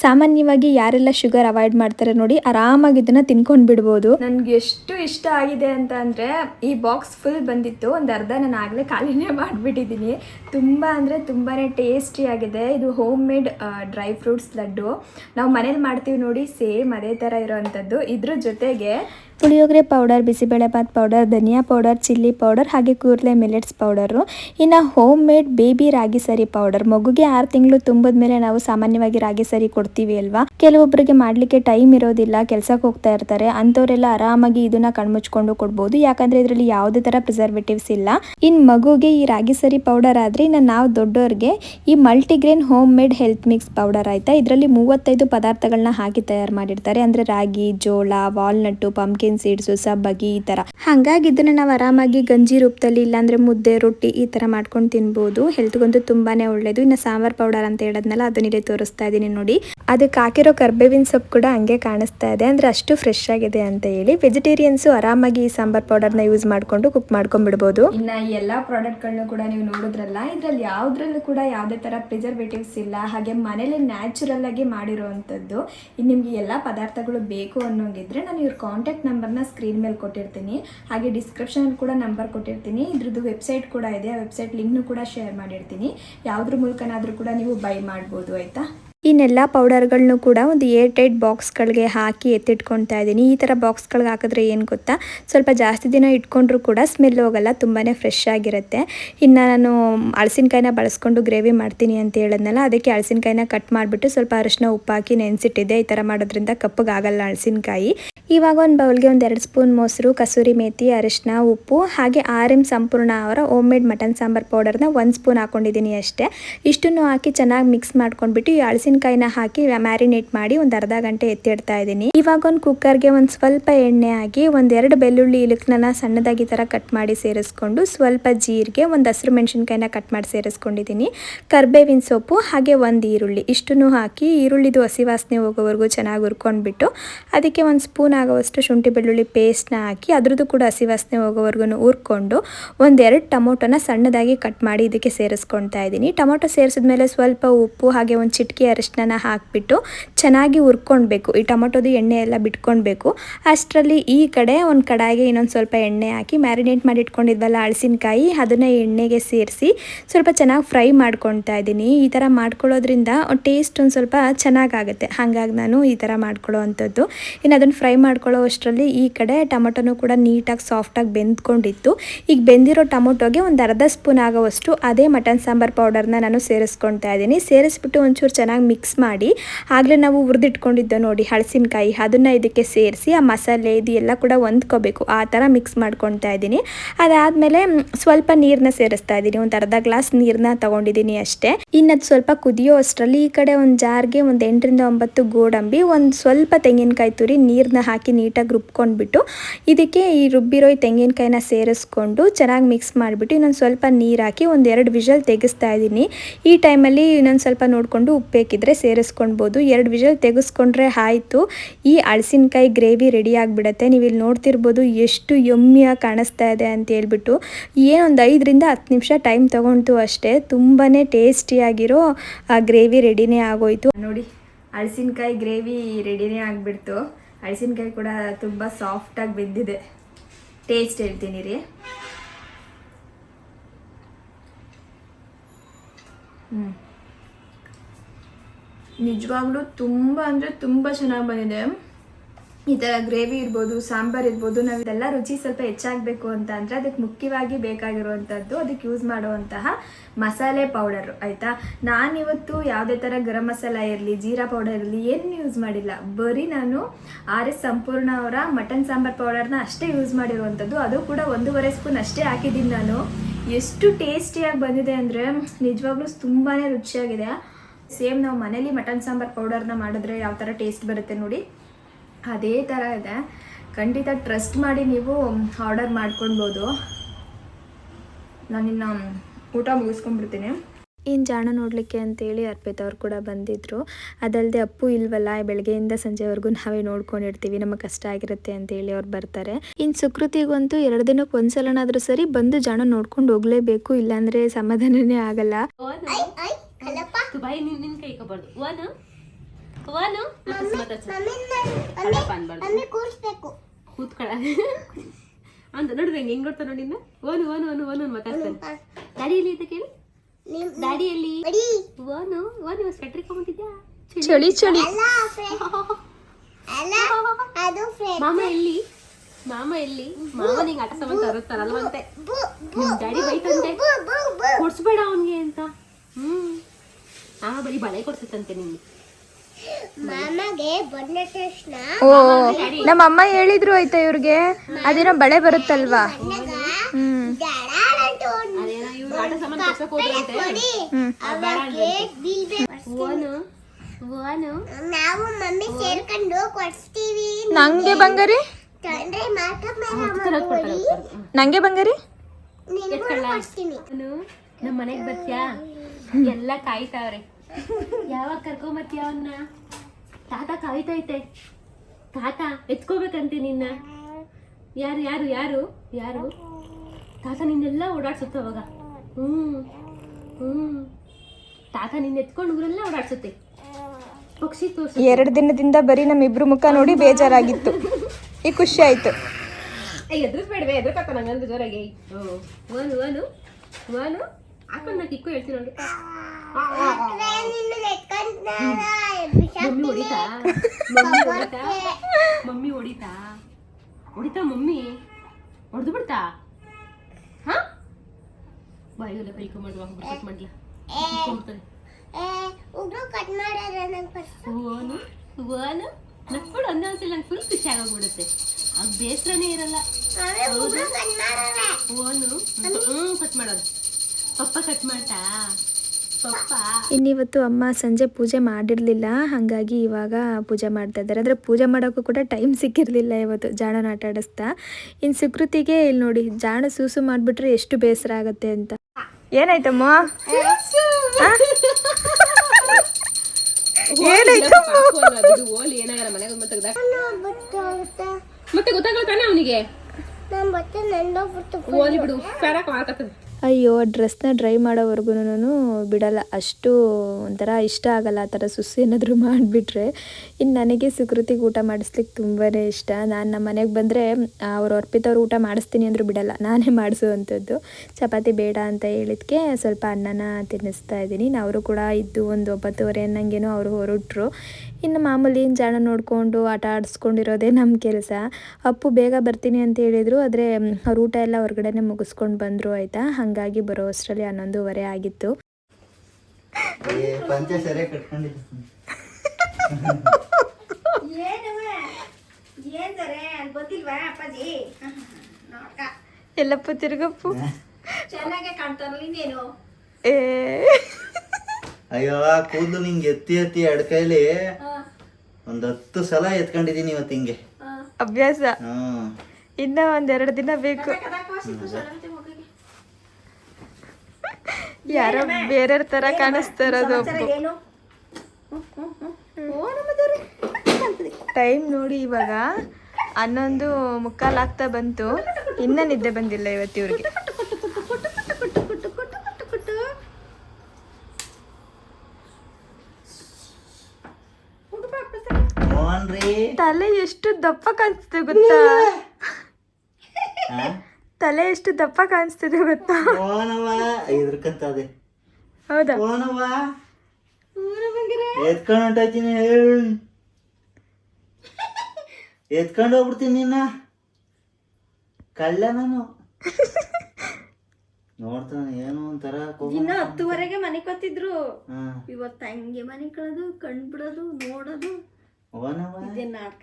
ಸಾಮಾನ್ಯವಾಗಿ ಯಾರೆಲ್ಲ ಶುಗರ್ ಅವಾಯ್ಡ್ ಮಾಡ್ತಾರೆ ನೋಡಿ, ಆರಾಮಾಗಿ ಇದನ್ನು ತಿನ್ಕೊಂಡು ಬಿಡ್ಬೋದು. ನನಗೆ ಎಷ್ಟು ಇಷ್ಟ ಆಗಿದೆ ಅಂತ ಅಂದರೆ, ಈ ಬಾಕ್ಸ್ ಫುಲ್ ಬಂದಿತ್ತು. ಒಂದು ಅರ್ಧ ನಾನು ಆಗಲೇ ಖಾಲಿನೇ ತುಂಬ ಅಂದರೆ ತುಂಬಾ ಟೇಸ್ಟಿ ಆಗಿದೆ ಇದು home made dry fruits laddu. ನಾವು ಮನೇಲಿ ಮಾಡ್ತೀವಿ ನೋಡಿ ಸೇಮ್ ಅದೇ ಥರ ಇರೋವಂಥದ್ದು. ಇದ್ರ ಜೊತೆಗೆ ಪುಳಿಯೋಗರೆ ಪೌಡರ್, ಬಿಸಿಬೇಳೆಭಾತ್ ಪೌಡರ್, ಧನಿಯಾ ಪೌಡರ್, ಚಿಲ್ಲಿ ಪೌಡರ್ ಹಾಗೆ ಕೂರ್ಲೆ ಮಿಲೆಟ್ಸ್ ಪೌಡರು. ಇನ್ನು ಹೋಮ್ ಮೇಡ್ ಬೇಬಿ ರಾಗಿ ಸರಿ ಪೌಡರ್. ಮಗುಗೆ ಆರು ತಿಂಗಳು ತುಂಬಿದ ಮೇಲೆ ನಾವು ಸಾಮಾನ್ಯವಾಗಿ ರಾಗಿ ಸರಿ ಕೊಡ್ತೀವಿ ಅಲ್ವಾ? ಕೆಲವೊಬ್ಬರಿಗೆ ಮಾಡಲಿಕ್ಕೆ ಟೈಮ್ ಇರೋದಿಲ್ಲ, ಕೆಲಸಕ್ಕೆ ಹೋಗ್ತಾ ಇರ್ತಾರೆ. ಅಂಥವರೆಲ್ಲ ಆರಾಮಾಗಿ ಇದನ್ನ ಕಣ್ಮುಚ್ಕೊಂಡು ಕೊಡ್ಬೋದು. ಯಾಕಂದ್ರೆ ಇದರಲ್ಲಿ ಯಾವುದೇ ಥರ ಪ್ರಿಸರ್ವೇಟಿವ್ಸ್ ಇಲ್ಲ. ಇನ್ನು ಮಗುಗೆ ಈ ರಾಗಿ ಸರಿ ಪೌಡರ್ ಆದರೆ ಇನ್ನು ನಾವು ದೊಡ್ಡವ್ರಿಗೆ ಈ multigrain home made health mix powder ಆಯ್ತಾ? ಇದರಲ್ಲಿ ಮೂವತ್ತೈದು ಪದಾರ್ಥಗಳನ್ನ ಹಾಕಿ ತಯಾರು ಮಾಡಿರ್ತಾರೆ. ಅಂದ್ರೆ ರಾಗಿ, ಜೋಳ ವಾಲ್ನಟ್ಟು ಪಂಪ್ಕಿನ್ ಸೀಡ್ಸು ಸಬ್ಬಗಿ ಈ ತರ. ಹಾಗಾಗಿ ಇದನ್ನ ನಾವು ಆರಾಮಾಗಿ ಗಂಜಿ ರೂಪದಲ್ಲಿ ಇಲ್ಲಾಂದ್ರೆ ಮುದ್ದೆ, ರೊಟ್ಟಿ ಈ ತರ ಮಾಡ್ಕೊಂಡು ತಿನ್ಬೋದು. ಹೆಲ್ತ್ಗಂತೂ ತುಂಬಾನೇ ಒಳ್ಳೇದು. ಇನ್ನು ಸಾಂಬಾರ್ ಪೌಡರ್ ಅಂತ ಹೇಳದ್ನಲ್ಲ ಇಲ್ಲಿ ತೋರಿಸ್ತಾ ಇದ್ದೀನಿ ನೋಡಿ. ಅದಕ್ಕೆ ಹಾಕಿರೋ ಕರ್ಬೇವಿನ ಸೊಪ್ಪು ಕೂಡ ಹಂಗೆ ಕಾಣಿಸ್ತಾ ಇದೆ. ಅಂದ್ರೆ ಅಷ್ಟು ಫ್ರೆಶ್ ಆಗಿದೆ ಅಂತ ಹೇಳಿ. ವೆಜಿಟೇರಿಯನ್ಸು ಆರಾಮಾಗಿ ಈ ಸಾಂಬಾರ್ ಪೌಡರ್ನ ಯೂಸ್ ಮಾಡ್ಕೊಂಡು ಕುಕ್ ಮಾಡ್ಕೊಂಡ್ಬಿಡ್ಬೋದು. ಇನ್ನ ಈ ಎಲ್ಲ ಪ್ರಾಡಕ್ಟ್ಗಳನ್ನೂ ಕೂಡ ನೀವು ನೋಡಿದ್ರಲ್ಲ, ಇದ್ರಲ್ಲಿ ಯಾವುದ್ರಲ್ಲೂ ಕೂಡ ಯಾವುದೇ ಥರ ಪ್ರಿಸರ್ವೇಟಿವ್ಸ್ ಇಲ್ಲ. ಹಾಗೆ ಮನೇಲಿ ನ್ಯಾಚುರಲ್ ಆಗಿ ಮಾಡಿರೋವಂಥದ್ದು. ಇನ್ನು ನಿಮಗೆ ಎಲ್ಲ ಪದಾರ್ಥಗಳು ಬೇಕು ಅನ್ನೋಂಗಿದ್ರೆ ನಾನು ಇವ್ರ ಕಾಂಟ್ಯಾಕ್ಟ್ ನಂಬರ್ನ ಸ್ಕ್ರೀನ್ ಮೇಲೆ ಕೊಟ್ಟಿರ್ತೀನಿ. ಹಾಗೆ ಡಿಸ್ಕ್ರಿಪ್ಷನ್ ಕೂಡ ನಂಬರ್ ಕೊಟ್ಟಿರ್ತೀನಿ. ಇದ್ರದ್ದು ವೆಬ್ಸೈಟ್ ಕೂಡ ಇದೆ. ಆ ವೆಬ್ಸೈಟ್ ಲಿಂಕ್ನು ಕೂಡ ಶೇರ್ ಮಾಡಿರ್ತೀನಿ. ಯಾವುದ್ರ ಮೂಲಕನಾದರೂ ಕೂಡ ನೀವು ಬೈ ಮಾಡ್ಬೋದು, ಆಯಿತಾ? ಇನ್ನೆಲ್ಲ ಪೌಡರ್ಗಳನ್ನೂ ಕೂಡ ಒಂದು ಏರ್ ಟೈಟ್ ಬಾಕ್ಸ್ಗಳಿಗೆ ಹಾಕಿ ಎತ್ತಿಟ್ಕೊಳ್ತಾ ಇದ್ದೀನಿ. ಈ ಥರ ಬಾಕ್ಸ್ಗಳಿಗೆ ಹಾಕಿದ್ರೆ ಏನು ಗೊತ್ತಾ? ಸ್ವಲ್ಪ ಜಾಸ್ತಿ ದಿನ ಇಟ್ಕೊಂಡ್ರೂ ಕೂಡ ಸ್ಮೆಲ್ ಹೋಗಲ್ಲ ತುಂಬಾ ಫ್ರೆಶ್ ಆಗಿರುತ್ತೆ. ಇನ್ನು ನಾನು ಹಳಸಿನಕಾಯಿನ ಬಳಸ್ಕೊಂಡು ಗ್ರೇವಿ ಮಾಡ್ತೀನಿ ಅಂತ ಹೇಳಿದ್ನಲ್ಲ, ಅದಕ್ಕೆ ಹಳಸಿನಕಾಯಿನ ಕಟ್ ಮಾಡಿಬಿಟ್ಟು ಸ್ವಲ್ಪ ಅರಿಶಿನ ಉಪ್ಪು ಹಾಕಿ ನೆನೆಸಿಟ್ಟಿದ್ದೆ. ಈ ಥರ ಮಾಡೋದ್ರಿಂದ ಕಪ್ಪಗಾಗಲ್ಲ ಹಳಸಿನಕಾಯಿ ಇವಾಗ ಒಂದು ಬೌಲ್ಗೆ ಒಂದು ಎರಡು ಸ್ಪೂನ್ ಮೊಸರು, ಕಸೂರಿ ಮೇಥಿ ಅರಿಶಿನ ಉಪ್ಪು, ಹಾಗೆ ಆರ್ ಎಂ ಸಂಪೂರ್ಣ ಅವರ ಹೋಮ್ ಮೇಡ್ ಮಟನ್ ಸಾಂಬಾರ್ ಪೌಡರ್ನ ಒಂದು ಸ್ಪೂನ್ ಹಾಕೊಂಡಿದ್ದೀನಿ ಅಷ್ಟೇ. ಇಷ್ಟನ್ನು ಹಾಕಿ ಚೆನ್ನಾಗಿ ಮಿಕ್ಸ್ ಮಾಡ್ಕೊಂಡ್ಬಿಟ್ಟು ಈ ಹಳಸಿನಕಾಯಿನ ಹಾಕಿ ಮ್ಯಾರಿನೇಟ್ ಮಾಡಿ ಒಂದು ಅರ್ಧ ಗಂಟೆ ಎತ್ತಿಡ್ತಾ ಇದ್ದೀನಿ. ಇವಾಗ ಒಂದು ಕುಕ್ಕರ್ಗೆ ಒಂದು ಸ್ವಲ್ಪ ಎಣ್ಣೆ ಹಾಕಿ ಒಂದೆರಡು ಬೆಳ್ಳುಳ್ಳಿ ಇಲುಕ್ನ ಸಣ್ಣದಾಗಿ ಥರ ಕಟ್ ಮಾಡಿ ಸೇರಿಸ್ಕೊಂಡು ಸ್ವಲ್ಪ ಜೀರಿಗೆ, ಒಂದು ಹಸಿರು ಮೆಣಸಿನ್ಕಾಯಿನ ಕಟ್ ಮಾಡಿ ಸೇರಿಸ್ಕೊಂಡಿದ್ದೀನಿ. ಕರ್ಬೇವಿನ ಸೊಪ್ಪು, ಹಾಗೆ ಒಂದು ಈರುಳ್ಳಿ. ಇಷ್ಟನ್ನು ಹಾಕಿ ಈರುಳ್ಳಿದು ಹಸಿ ವಾಸನೆ ಹೋಗೋವರೆಗೂ ಚೆನ್ನಾಗಿ ಹುರ್ಕೊಂಡ್ಬಿಟ್ಟು ಅದಕ್ಕೆ ಒಂದು ಸ್ಪೂನ್ ಆಗೋವಷ್ಟು ಶುಂಠಿ ಬೆಳ್ಳುಳ್ಳಿ ಪೇಸ್ಟ್ನ ಹಾಕಿ ಅದರದ್ದು ಕೂಡ ಹಸಿ ವಾಸನೆ ಹೋಗೋವರೆಗೂ ಹುರ್ಕೊಂಡು ಒಂದೆರಡು ಟೊಮೊಟೊನ ಸಣ್ಣದಾಗಿ ಕಟ್ ಮಾಡಿ ಇದಕ್ಕೆ ಸೇರಿಸ್ಕೊಳ್ತಾ ಇದ್ದೀನಿ. ಟೊಮೊಟೊ ಸೇರಿಸಿದ್ಮೇಲೆ ಸ್ವಲ್ಪ ಉಪ್ಪು ಹಾಗೆ ಒಂದು ಚಿಟಿಕೆ ಅರಿಶಿನ ಹಾಕಿಬಿಟ್ಟು ಚೆನ್ನಾಗಿ ಹುರ್ಕೊಳ್ಬೇಕು. ಈ ಟೊಮೊಟೊದು ಎಣ್ಣೆ ಎಲ್ಲ ಬಿಟ್ಕೊಳ್ಬೇಕು. ಅಷ್ಟರಲ್ಲಿ ಈ ಕಡೆ ಒಂದು ಕಡಾಯಿಗೆ ಇನ್ನೊಂದು ಸ್ವಲ್ಪ ಎಣ್ಣೆ ಹಾಕಿ ಮ್ಯಾರಿನೇಟ್ ಮಾಡಿ ಇಟ್ಕೊಂಡಿದ್ವಲ್ಲ ಹಳಸಿನಕಾಯಿ ಅದನ್ನು ಎಣ್ಣೆಗೆ ಸೇರಿಸಿ ಸ್ವಲ್ಪ ಚೆನ್ನಾಗಿ ಫ್ರೈ ಮಾಡ್ಕೊಳ್ತಾ ಇದ್ದೀನಿ. ಈ ಥರ ಮಾಡ್ಕೊಳ್ಳೋದ್ರಿಂದ ಟೇಸ್ಟ್ ಒಂದು ಸ್ವಲ್ಪ ಚೆನ್ನಾಗಾಗುತ್ತೆ ಹಾಗಾಗಿ ನಾನು ಈ ಥರ ಮಾಡ್ಕೊಳ್ಳೋ ಅಂಥದ್ದು. ಇನ್ನು ಅದನ್ನು ಫ್ರೈ ಮಾಡ್ಕೊಳ್ಳೋ ಅಷ್ಟರಲ್ಲಿ ಈ ಕಡೆ ಟೊಮೊಟೊನು ಕೂಡ ನೀಟಾಗಿ ಸಾಫ್ಟಾಗಿ ಬೆಂದ್ಕೊಂಡಿತ್ತು. ಈಗ ಬೆಂದಿರೋ ಟೊಮೊಟೊಗೆ ಒಂದು ಅರ್ಧ ಸ್ಪೂನ್ ಆಗೋವಷ್ಟು ಅದೇ ಮಟನ್ ಸಾಂಬಾರ್ ಪೌಡರ್ನ ನಾನು ಸೇರಿಸ್ಕೊಳ್ತಾ ಇದ್ದೀನಿ. ಸೇರಿಸ್ಬಿಟ್ಟು ಒಂಚೂರು ಚೆನ್ನಾಗಿ ಮಿಕ್ಸ್ ಮಾಡಿ ಆಗಲೇ ನಾವು ಹುರಿದಿಟ್ಕೊಂಡಿದ್ದೋ ನೋಡಿ ಹಳಸಿನಕಾಯಿ, ಅದನ್ನು ಇದಕ್ಕೆ ಸೇರಿಸಿ ಆ ಮಸಾಲೆ ಇದು ಎಲ್ಲ ಕೂಡ ಹೊಂದ್ಕೋಬೇಕು. ಆ ಥರ ಮಿಕ್ಸ್ ಮಾಡ್ಕೊಳ್ತಾ ಇದ್ದೀನಿ. ಅದಾದಮೇಲೆ ಸ್ವಲ್ಪ ನೀರನ್ನ ಸೇರಿಸ್ತಾ ಇದ್ದೀನಿ. ಒಂದು ಅರ್ಧ ಗ್ಲಾಸ್ ನೀರನ್ನ ತಗೊಂಡಿದ್ದೀನಿ ಅಷ್ಟೇ. ಇನ್ನದು ಸ್ವಲ್ಪ ಕುದಿಯೋ ಅಷ್ಟರಲ್ಲಿ ಈ ಕಡೆ ಒಂದು ಜಾರ್ಗೆ ಒಂದು ಎಂಟರಿಂದ ಒಂಬತ್ತು ಗೋಡಂಬಿ, ಒಂದು ಸ್ವಲ್ಪ ತೆಂಗಿನಕಾಯಿ ತುರಿ ನೀರನ್ನ ನೀಟಾಗಿ ರುಬ್ಕೊಂಡ್ಬಿಟ್ಟು ಇದಕ್ಕೆ ಈ ರುಬ್ಬಿರೋ ಈ ತೆಂಗಿನಕಾಯಿನ ಸೇರಿಸ್ಕೊಂಡು ಚೆನ್ನಾಗಿ ಮಿಕ್ಸ್ ಮಾಡಿಬಿಟ್ಟು ಇನ್ನೊಂದು ಸ್ವಲ್ಪ ನೀರು ಹಾಕಿ ಒಂದು ಎರಡು ವಿಷಲ್ ತೆಗೆಸ್ತಾ ಇದ್ದೀನಿ. ಈ ಟೈಮಲ್ಲಿ ಇನ್ನೊಂದು ಸ್ವಲ್ಪ ನೋಡಿಕೊಂಡು ಉಪ್ಪು ಬೇಕಿದ್ರೆ ಸೇರಿಸ್ಕೊಳ್ಬೋದು. ಎರಡು ವಿಷಲ್ ತೆಗೆಸ್ಕೊಂಡ್ರೆ ಆಯಿತು. ಈ ಹಳಸಿನಕಾಯಿ ಗ್ರೇವಿ ರೆಡಿ ಆಗಿಬಿಡತ್ತೆ. ನೀವು ಇಲ್ಲಿ ನೋಡ್ತಿರ್ಬೋದು ಎಷ್ಟು ಯಮ್ಮಿಯಾಗಿ ಕಾಣಿಸ್ತಾ ಇದೆ ಅಂತ ಹೇಳ್ಬಿಟ್ಟು. ಏನೊಂದು ಐದರಿಂದ ಹತ್ತು ನಿಮಿಷ ಟೈಮ್ ತೊಗೊಂಡು ಅಷ್ಟೇ. ತುಂಬಾ ಟೇಸ್ಟಿಯಾಗಿರೋ ಗ್ರೇವಿ ರೆಡಿನೇ ಆಗೋಯ್ತು. ನೋಡಿ, ಹಳಸಿನಕಾಯಿ ಗ್ರೇವಿ ರೆಡಿನೇ ಆಗಿಬಿಡ್ತು. ಹಳಸಿನಕಾಯಿ ಕೂಡ ತುಂಬ ಸಾಫ್ಟಾಗಿ ಬೆಂದಿದೆ. ಟೇಸ್ಟ್ ಹೇಳ್ತೀನಿ ರೀ. ಹ್ಞೂ ನಿಜವಾಗ್ಲೂ ತುಂಬ ಅಂದರೆ ತುಂಬ ಚೆನ್ನಾಗಿ ಬಂದಿದೆ. ಈ ಥರ ಗ್ರೇವಿ ಇರ್ಬೋದು, ಸಾಂಬಾರ್ ಇರ್ಬೋದು, ನಾವು ಇದೆಲ್ಲ ರುಚಿ ಸ್ವಲ್ಪ ಹೆಚ್ಚಾಗಬೇಕು ಅಂತ ಅಂದರೆ ಅದಕ್ಕೆ ಮುಖ್ಯವಾಗಿ ಬೇಕಾಗಿರುವಂಥದ್ದು ಅದಕ್ಕೆ ಯೂಸ್ ಮಾಡುವಂತಹ ಮಸಾಲೆ ಪೌಡರು ಆಯಿತಾ? ನಾನಿವತ್ತು ಯಾವುದೇ ಥರ ಗರಂ ಮಸಾಲ ಇರಲಿ, ಜೀರಾ ಪೌಡರ್ ಇರಲಿ, ಏನು ಯೂಸ್ ಮಾಡಿಲ್ಲ. ಬರೀ ನಾನು ಆರ್ ಎಸ್ ಸಂಪೂರ್ಣ ಅವರ ಮಟನ್ ಸಾಂಬಾರ್ ಪೌಡರ್ನ ಅಷ್ಟೇ ಯೂಸ್ ಮಾಡಿರುವಂಥದ್ದು ಅದು ಕೂಡ ಒಂದೂವರೆ ಸ್ಪೂನ್ ಅಷ್ಟೇ ಹಾಕಿದ್ದೀನಿ ನಾನು. ಎಷ್ಟು ಟೇಸ್ಟಿಯಾಗಿ ಬಂದಿದೆ ಅಂದರೆ ನಿಜವಾಗ್ಲೂ ತುಂಬಾ ರುಚಿಯಾಗಿದೆ. ಸೇಮ್ ನಾವು ಮನೇಲಿ ಮಟನ್ ಸಾಂಬಾರ್ ಪೌಡರ್ನ ಮಾಡಿದ್ರೆ ಯಾವ ಥರ ಟೇಸ್ಟ್ ಬರುತ್ತೆ ನೋಡಿ. ಅದೇ ಥರ ಇದೆ. ಖಂಡಿತ ಟ್ರಸ್ಟ್ ಮಾಡಿ ನೀವು ಆರ್ಡರ್ ಮಾಡ್ಕೊಳ್ಬೋದು. ನಾನಿನ್ನು ಊಟ ಮುಗಿಸ್ಕೊಂಡ್ಬಿಡ್ತೀನಿ. ಏನು ಜಾಣ ನೋಡಲಿಕ್ಕೆ ಅಂತೇಳಿ ಅರ್ಪಿತ್ ಅವ್ರು ಕೂಡ ಬಂದಿದ್ದರು ಅದಲ್ಲದೆ ಅಪ್ಪು ಇಲ್ವಲ್ಲ ಬೆಳಗ್ಗೆಯಿಂದ ಸಂಜೆವರೆಗೂ ನಾವೇ ನೋಡ್ಕೊಂಡಿರ್ತೀವಿ ನಮಗೆ ಕಷ್ಟ ಆಗಿರುತ್ತೆ ಅಂತೇಳಿ ಅವ್ರು ಬರ್ತಾರೆ. ಇನ್ನು ಸುಕೃತಿಗಂತೂ ಎರಡು ದಿನಕ್ಕೆ ಒಂದ್ಸಲನಾದರೂ ಸರಿ ಬಂದು ಜಾಣ ನೋಡ್ಕೊಂಡು ಹೋಗಲೇಬೇಕು ಇಲ್ಲಾಂದರೆ ಸಮಾಧಾನನೇ ಆಗಲ್ಲ. ವಾನು ಹಳಪ್ಪ ಅನ್ಬಾರ್ದು ಅಂತ ನೋಡಿದ್ರೆ ಹೆಂಗ್ ಹೆಂಗ್ ನೋಡ್ತಾನ ನೋಡಿ ಓನು ಓನು ಓನು ಓನು ಮಾತಾಡ್ತಾನೆ ದಾಡಿಯಲ್ಲಿ ಇದೆ. ಕೇಳಿ. ದಾಡಿಯಲ್ಲಿ. ಓನು ಓನು ಸ್ವೆಟ್ರ್ ಕೊಂಡಿದ್ಯಾ ಚಳಿ. ಚಳಿ ಮಾಮ ಎಲ್ಲಿ? ಮಾಮ ಎಲ್ಲಿ? ಮಾಮ ನಿಂಗೆ ಆಟ ಸಾಮಾನು ತರುತ್ತಾರಲ್ವಂತೆ ನಿಮ್ ಡ್ಯಾಡಿ ಬೈತಂತೆ. ಕೊಡ್ಸ್ಬೇಡ ಅವನಿಗೆ ಅಂತ. ಹ್ಮ್. ಆ ಬರೀ ಬಳೆ ಕೊಡ್ಸತ್ತಂತೆ ನಿಮ್ಗೆ ಓ ನಮ್ಮ ಅಮ್ಮ ಹೇಳಿದ್ರು ಆಯ್ತಾ ಇವ್ರಿಗೆ? ಅದೇನೋ ಬಳೆ ಬರುತ್ತಲ್ವಾ? ಹ್ಮ್. ನಂಗೆ ಬಂಗಾರಿ. ನಂಗೆ ಬಂಗಾರಿ? ನಮ್ಮ ಮನೆಗೆ ಬರ್ತ್ಯಾ? ಎಲ್ಲ ಕಾಯ್ತಾವ್ರೆ. ಯಾವಾಗ ಕರ್ಕೊಂಬರ್ತೀಯ ಅವನ್ನ ತಾತ ಕಾಯ್ತೈತೆ. ತಾತ ಎತ್ಕೋಬೇಕಂತೆ ನಿನ್ನ. ಯಾರು ಯಾರು ಯಾರು? ಯಾರು? ತಾತ ನಿನ್ನೆಲ್ಲ ಓಡಾಡ್ಸುತ್ತೆ ಅವಾಗ. ಹ್ಞೂ ಹ್ಞೂ ತಾತ ನಿನ್ನ ಎತ್ಕೊಂಡು ಊರೆಲ್ಲ ಓಡಾಡ್ಸುತ್ತೆ. ಪಕ್ಷಿ ತೋರ್ಸು ಎರಡು ದಿನದಿಂದ ಬರೀ ನಮ್ಮಿಬ್ರು ಮುಖ ನೋಡಿ ಬೇಜಾರಾಗಿತ್ತು. ಈ ಖುಷಿ ಆಯ್ತು. ಎದುರಿಸ್ಬೇಡವೆ ಎದುರ್ಕತ್ತ ನಂಗಂದ್ರೆ ಜೋರಾಗಿ. ಓನು ಓನು ಓನು ಹಾಕೊಂಡು ನಾ ಕಿಕ್ಕು ಹೇಳ್ತೀನಿ ನೋಡಿ ಮಮ್ಮಿ ಹೊಡಿತಾ? ಮಮ್ಮಿ ಹೊಡಿತಾ ಮಮ್ಮಿ? ಹೊಡಿತಾ ಮಮ್ಮಿ ಹೊಡೆದು ಬಿಡ್ತಾ? ಹಾ? ಬಾಯಿಗೆಲ್ಲ ಕೈಕೊ ಮಾಡುವ ಕಟ್ ಮಾಡ್ಲಾ? ಉಗ್ರು ಕಟ್ ಮಾಡ್ಯಾರ ನಂಗೆ ಫಸ್ಟ್ ಓನು ಓನು ನಕ್ಬಿಡು ಒಂದೇ ನಂಗೆ ಫುಲ್ ಖುಷಿ ಆಗೋಗ್ಬಿಡುತ್ತೆ. ಆ ಬೇಸರನೇ ಇರಲ್ಲ. ಓನು ಹ್ಞೂ ಕಟ್ ಮಾಡೋದು. ಪಪ್ಪ ಕಟ್ ಮಾಡ್ತಾ? ಇನ್ನಿವತ್ತು ಅಮ್ಮ ಸಂಜೆ ಪೂಜೆ ಮಾಡಿರಲಿಲ್ಲ ಹಾಗಾಗಿ ಇವಾಗ ಪೂಜೆ ಮಾಡ್ತಾ ಇದ್ದಾರೆ. ಅಂದರೆ ಪೂಜೆ ಮಾಡೋಕ್ಕೂ ಕೂಡ ಟೈಮ್ ಸಿಕ್ಕಿರಲಿಲ್ಲ ಇವತ್ತು ಜಾಣನ ಆಟ ಆಡಿಸ್ತಾ. ಇನ್ನು ಸುಕೃತಿಗೆ ಇಲ್ಲಿ ನೋಡಿ ಜಾಣ ಸೂಸು ಮಾಡಿಬಿಟ್ರೆ ಎಷ್ಟು ಬೇಸರ ಆಗುತ್ತೆ ಅಂತ. ಏನಾಯ್ತಮ್ಮ? ಓಲಿ ಏನಾಗಲ್ಲ ಮನೆಗೆ ಮತ್ತೆ ಗೊತ್ತಾಗಲ್ಲ ಅವನಿಗೆ ಬಿಡು ಕರಾಕ್ ಆ ಅಯ್ಯೋ ಡ್ರೆಸ್ನ ಡ್ರೈ ಮಾಡೋವರೆಗೂ ಬಿಡಲ್ಲ. ಅಷ್ಟು ಒಂಥರ ಇಷ್ಟ ಆಗಲ್ಲ ಆ ಥರ ಸುಸ್ಸು ಏನಾದರೂ ಮಾಡಿಬಿಟ್ರೆ. ಇನ್ನು ನನಗೆ ಸುಕೃತಿಗೆ ಊಟ ಮಾಡಿಸ್ಲಿಕ್ಕೆ ತುಂಬಾ ಇಷ್ಟ. ನಾನು ನಮ್ಮ ಮನೆಗೆ ಬಂದರೆ ಅವ್ರು ಅರ್ಪಿತವ್ರು ಊಟ ಮಾಡಿಸ್ತೀನಿ ಅಂದರೂ ಬಿಡಲ್ಲ. ನಾನೇ ಮಾಡಿಸುವಂಥದ್ದು. ಚಪಾತಿ ಬೇಡ ಅಂತ ಹೇಳಿದ್ಕೆ ಸ್ವಲ್ಪ ಅನ್ನನ ತಿನ್ನಿಸ್ತಾ ಇದ್ದೀನಿ. ಅವರು ಕೂಡ ಇದ್ದು ಒಂದು ಒಂಬತ್ತುವರೆ ಅನ್ನಂಗೇನೋ ಅವರು ಹೊರಟ್ರು. ಇನ್ನು ಮಾಮೂಲಿ ಜಾಣ ನೋಡಿಕೊಂಡು ಆಟ ಆಡಿಸ್ಕೊಂಡಿರೋದೇ ನಮ್ಮ ಕೆಲಸ. ಅಪ್ಪು ಬೇಗ ಬರ್ತೀನಿ ಅಂತ ಹೇಳಿದರು. ಆದರೆ, ಅವ್ರ ಊಟ ಎಲ್ಲ ಹೊರಗಡೆನೆ ಮುಗಿಸ್ಕೊಂಡು ಬಂದರು, ಆಯಿತಾ? ಹಾಗಾಗಿ ಬರೋ ಅಷ್ಟರಲ್ಲಿ ಹನ್ನೊಂದೂವರೆ ಆಗಿತ್ತು ಎಲ್ಲಪ್ಪ ತಿರುಗಪ್ಪು ಚೆನ್ನಾಗೆ ಕಾಣ್ತಾರಲ್ಲ ಇನ್ನೇನು ಏ ಅಯ್ಯೋ ಕೂದಲು ನಿಂಗೆ ಎತ್ತಿ ಎತ್ತಿ ಎರಡು ಕೈಲಿ ಒಂದ್ ಹತ್ತು ಸಲ ಎತ್ಕೊಂಡಿದೀನಿ ಇವತ್ತು ಹಿಂಗೆ ಅಭ್ಯಾಸ ಹ್ಮ್ ಇನ್ನ ಒಂದೆರಡು ದಿನ ಬೇಕು ಯಾರೋ ಬೇರೆ ತರ ಕಾಣಿಸ್ತಾ ಇರೋದು ಟೈಮ್ ನೋಡಿ ಇವಾಗ ಹನ್ನೊಂದು ಮುಕ್ಕಾಲು ಆಗ್ತಾ ಬಂತು. ಇನ್ನ ನಿದ್ದೆ ಬಂದಿಲ್ಲ ಇವತ್ತು ಇವ್ರಿಗೆ. ತಲೆ ಎಷ್ಟು ದಪ್ಪ ಕಾಣಿಸ್ತಿದೆ ಗೊತ್ತಾ? ತಲೆ ಎಷ್ಟು ದಪ್ಪ ಕಾಣಿಸ್ತಿದೆ ಗೊತ್ತಾ? ಓನವ ಇದ್ರಕಂತದೆ ಹೌದಾ? ಓನವ ಎತ್ಕೊಂಡು ಹೊಂಟಾಯ್ತೀನಿ ಹೇಳು. ಎತ್ಕೊಂಡು ಹೋಗ್ಬಿಡ್ತೀನಿ ನಿನ್ನ. ಕಳ್ಳ ನಾನು. ನೋಡ್ತಾನೆ ಏನೋ ಒಂಥರ ಇನ್ನ ಹತ್ತುವರೆಗೆ ಮನೆ ಕೊತ್ತಿದ್ರು ಇವತ್ತು ಹಂಗೆ ಮನೆ ಕಳೆದು ಕಂಡ್ಬಿಡೋದು ನೋಡೋದು. ಓನವ ಇದೇ ನಾಟಕ.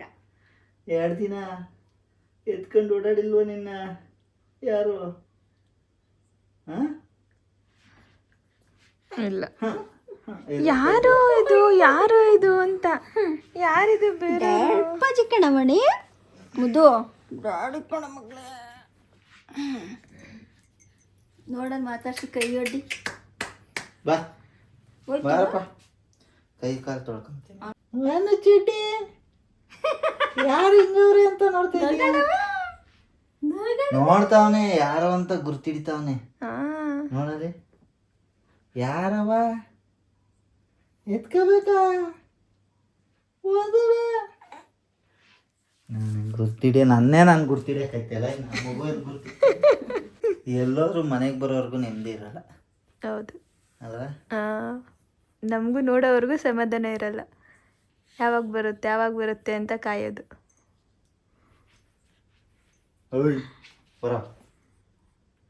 ಎರಡು ದಿನ ಎತ್ಕೊಂಡು ಓಡಾಡಿಲ್ವ ನಿನ್ನ? ಯಾರು? ಹಾ? ಇಲ್ಲ. ಯಾರು ಇದು ಯಾರು ಇದು ಅಂತ. ಯಾರಿದು ಬೇರೆ? ಅಪ್ಪ ಚಿಕ್ಕಣಮಣಿ ಮುದು ಕಣ ಮಗಳೇ ನೋಡೋಣ ಮಾತಾಡ್ಸಿ ಕೈ ಒಡ್ಡಿ ಬಾ. ಬಾರಪ್ಪ. ಕೈ ಕಾಲು ತೊಳ್ಕೊಂತೀನಿ. ಏನು ಚೀಟಿ? ಯಾರು ಹಿಂಗವ್ರೆ ಅಂತ ನೋಡ್ತಾ ಇದ್ದೀನಿ ನೋಡ್ತಾವನೆ ಯಾರೋ ಅಂತ ಗುರ್ತಿಡಿತಾವನೆ. ಹಾ ನೋಡಲಿ ಯಾರವ? ಎತ್ಕೋಬೇಕಾ? ಗುರ್ತಿಡಿ ನನ್ನೇ ನಾನು ಗುರ್ತಿಡಿಯಕೈತಲ್ಲ ಎಲ್ಲಿ ಗುರ್ತಿ ಎಲ್ಲರೂ ಮನೆಗೆ ಬರೋವರೆಗೂ ನೆಮ್ಮದಿ ಇರಲ್ಲ. ಹೌದು. ಅಲ್ವಾ? ನಮಗೂ ನೋಡೋವರೆಗೂ ಸಮಾಧಾನ ಇರಲ್ಲ. ಯಾವಾಗ ಬರುತ್ತೆ ಯಾವಾಗ ಬರುತ್ತೆ ಅಂತ ಕಾಯೋದು. ಏಯ್ ಬರ